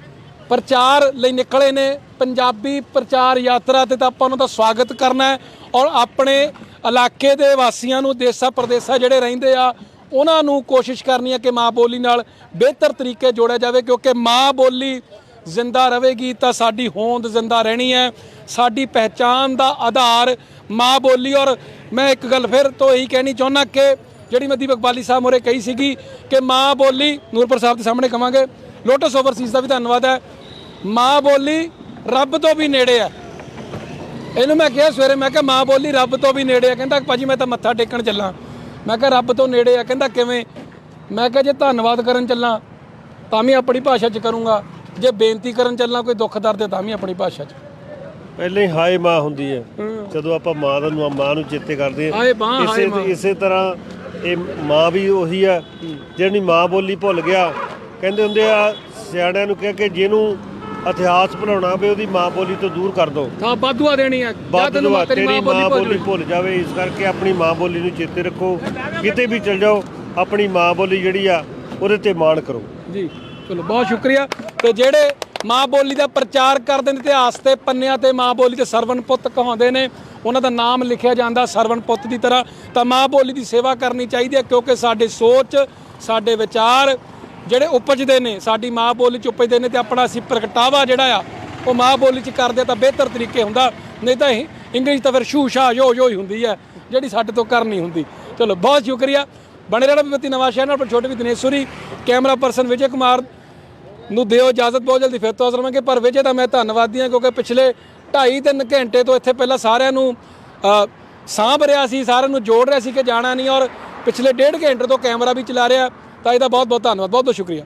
S1: ਪ੍ਰਚਾਰ ਲਈ ਨਿਕਲੇ ਨੇ। ਪੰਜਾਬੀ ਪ੍ਰਚਾਰ ਯਾਤਰਾ ਤੇ ਤਾਂ ਆਪਾਂ ਉਹਨਾਂ ਦਾ ਸਵਾਗਤ ਕਰਨਾ ਹੈ ਔਰ ਆਪਣੇ ਇਲਾਕੇ ਦੇ ਵਾਸੀਆਂ ਨੂੰ, ਦੇਸਾਂ, ਪ੍ਰਦੇਸਾਂ ਜਿਹੜੇ ਰਹਿੰਦੇ ਆ, ਉਹਨਾਂ ਨੂੰ ਕੋਸ਼ਿਸ਼ ਕਰਨੀ ਹੈ ਕਿ ਮਾਂ ਬੋਲੀ ਨਾਲ ਬਿਹਤਰ ਤਰੀਕੇ ਜੋੜਿਆ ਜਾਵੇ, ਕਿਉਂਕਿ ਮਾਂ ਬੋਲੀ ਜ਼ਿੰਦਾ ਰਹੇਗੀ ਤਾਂ ਸਾਡੀ ਹੋਂਦ ਜ਼ਿੰਦਾ ਰਹਿਣੀ ਹੈ। ਸਾਡੀ ਪਹਿਚਾਨ ਦਾ ਆਧਾਰ ਮਾਂ ਬੋਲੀ ਔਰ ਮੈਂ ਇੱਕ ਗੱਲ ਫਿਰ ਤੋਂ ਇਹੀ ਕਹਿਣੀ ਚਾਹੁੰਦਾ ਕਿ ਜਿਹੜੀ ਮੈਂ ਦੀਪਕ ਬਾਲੀ ਸਾਹਿਬ ਮੋਰੇ ਕਹੀ ਸੀਗੀ ਕਿ ਮਾਂ ਬੋਲੀ ਨੂਰਪੁਰ ਸਾਹਿਬ ਦੇ ਸਾਹਮਣੇ ਕਵਾਂਗੇ। ਲੋਟਸ ਓਵਰਸੀਜ਼ ਦਾ ਵੀ ਧੰਨਵਾਦ ਹੈ। ਮਾਂ ਬੋਲੀ ਰੱਬ ਤੋਂ ਵੀ ਨੇੜੇ ਹੈ। ਇਹਨੂੰ ਮੈਂ ਕਿਹਾ ਸਵੇਰੇ ਮੈਂ ਕਿਹਾ ਮਾਂ ਬੋਲੀ ਰੱਬ ਤੋਂ ਵੀ ਨੇੜੇ ਆ ਕਹਿੰਦਾ ਭਾਜੀ ਮੈਂ ਤਾਂ ਮੱਥਾ ਟੇਕਣ ਚੱਲਾਂ। ਮੈਂ ਕਿਹਾ ਰੱਬ ਤੋਂ ਨੇੜੇ ਆ ਕਹਿੰਦਾ ਕਿਵੇਂ? ਮੈਂ ਕਿਹਾ ਜੇ ਧੰਨਵਾਦ ਕਰਨ ਚੱਲਾਂ ਤਾਂ ਵੀ ਆਪਣੀ ਭਾਸ਼ਾ 'ਚ ਕਰੂੰਗਾ। ਜੇ ਬੇਨਤੀ ਕਰਨ ਚੱਲਾਂ ਕੋਈ ਦੁੱਖ ਦਰਦ ਹੈ ਤਾਂ ਵੀ ਆਪਣੀ ਭਾਸ਼ਾ 'ਚ।
S12: ਪਹਿਲੇ ਹੀ ਹਾਏ ਮਾਂ ਹੁੰਦੀ ਹੈ। ਜਦੋਂ ਆਪਾਂ ਮਾਂ ਦਾ ਨੂੰ ਮਾਂ ਨੂੰ ਚੇਤੇ ਕਰਦੇ
S1: ਹਾਏ
S12: ਇਸੇ। ਇਸੇ ਤਰ੍ਹਾਂ ਇਹ ਮਾਂ ਵੀ ਉਹੀ ਆ ਜਿਹੜੀ ਮਾਂ ਬੋਲੀ ਭੁੱਲ ਗਿਆ ਕਹਿੰਦੇ ਹੁੰਦੇ ਆ ਸਿਆਣਿਆਂ ਨੂੰ ਕਿਹਾ ਕਿ ਜਿਹਨੂੰ ਇਤਿਹਾਸ ਭੁਲਾਉਣਾ ਹੋਵੇ ਉਹਦੀ ਮਾਂ ਬੋਲੀ ਤੋਂ ਦੂਰ ਕਰ ਦੋ।
S1: ਤਾਂ ਬਾਦੂਆ ਦੇਣੀ ਆ।
S12: ਬਾਦ
S1: ਤੈਨੂੰ
S12: ਦੁਆ
S1: ਤੇਰੀ ਮਾਂ ਬੋਲੀ
S12: ਭੁੱਲ ਜਾਵੇ ਇਸ ਕਰਕੇ ਆਪਣੀ ਮਾਂ ਬੋਲੀ ਨੂੰ ਚੇਤੇ ਰੱਖੋ। ਕਿਤੇ ਵੀ ਚਲ ਜਾਓ ਆਪਣੀ ਮਾਂ ਬੋਲੀ ਜਿਹੜੀ ਆ ਉਹਦੇ ਤੇ ਮਾਣ ਕਰੋ।
S1: ਜੀ ਚਲੋ ਬਹੁਤ ਸ਼ੁਕਰੀਆ। ਤੇ ਜਿਹੜੇ ਮਾਂ ਬੋਲੀ ਦਾ ਪ੍ਰਚਾਰ ਕਰਦੇ ਨੇ ਇਤਿਹਾਸ ਤੇ ਪੰਨਿਆਂ ਤੇ ਮਾਂ ਬੋਲੀ ਤੇ ਸਰਵਣ ਪੁੱਤ ਕਹਾਉਂਦੇ ਨੇ ਉਹਨਾਂ ਦਾ ਨਾਮ ਲਿਖਿਆ ਜਾਂਦਾ ਸਰਵਣ ਪੁੱਤ ਦੀ ਤਰ੍ਹਾਂ। ਤਾਂ ਮਾਂ ਬੋਲੀ ਦੀ ਸੇਵਾ ਕਰਨੀ ਚਾਹੀਦੀ ਹੈ ਕਿਉਂਕਿ ਸਾਡੇ ਸੋਚ ਸਾਡੇ ਵਿਚਾਰ ਜਿਹੜੇ ਉਪਜਦੇ ਨੇ, ਸਾਡੀ ਮਾਂ ਬੋਲੀ ਚ ਉਪਜਦੇ ਨੇ ਤੇ ਆਪਣਾ ਅਸੀਂ ਪ੍ਰਗਟਾਵਾ ਜਿਹੜਾ ਆ, ਉਹ ਮਾਂ ਬੋਲੀ ਚ ਕਰਦੇ ਤਾਂ ਬਿਹਤਰ ਤਰੀਕੇ ਹੁੰਦਾ, ਨਹੀਂ ਤਾਂ ਇਹ ਇੰਗਲਿਸ਼ ਤਾਂ ਫਿਰ ਸ਼ੂ ਸ਼ਾ ਯੋ ਯੋ ਹੀ ਹੁੰਦੀ ਹੈ ਜਿਹੜੀ ਸਾਡੇ ਤੋਂ ਕਰਨੀ ਹੁੰਦੀ। ਚਲੋ, ਬਹੁਤ ਸ਼ੁਕਰੀਆ। ਬਣੇ ਰਹਿਣਾ ਬਿਪਤੀ ਨਵਾਂ ਸ਼ਹਿਰ ਨਾਲ, ਪਰ ਛੋਟੇ ਵੀ ਦਿਨੇਸ਼ਵਰੀ ਕੈਮਰਾ ਪਰਸਨ ਵਿਜੇ ਕੁਮਾਰ ਨੂੰ ਦਿਓ ਇਜਾਜ਼ਤ, ਬਹੁਤ ਜਲਦੀ ਫਿਰ ਤੋਂ ਹਾਜ਼ਰ ਹੋਵਾਂਗੇ, ਪਰ ਵਿਜੇ ਦਾ ਮੈਂ ਧੰਨਵਾਦੀ ਹਾਂ, ਕਿਉਂਕਿ ਪਿਛਲੇ 2.5 3 ਘੰਟੇ ਤੋਂ ਇੱਥੇ ਪਹਿਲਾਂ ਸਾਰਿਆਂ ਨੂੰ ਸਾਂਭ ਰਿਹਾ ਸੀ, ਸਾਰਿਆਂ ਨੂੰ ਜੋੜ ਰਿਹਾ ਸੀ ਕਿ ਜਾਣਾ ਨਹੀਂ, ਔਰ ਪਿਛਲੇ ਡੇਢ ਘੰਟੇ ਤੋਂ ਕੈਮਰਾ ਵੀ ਚਲਾ ਰਿਹਾ। ਤਾਂ ਇਹਦਾ ਬਹੁਤ ਬਹੁਤ ਧੰਨਵਾਦ ਬਹੁਤ ਬਹੁਤ ਸ਼ੁਕਰੀਆ।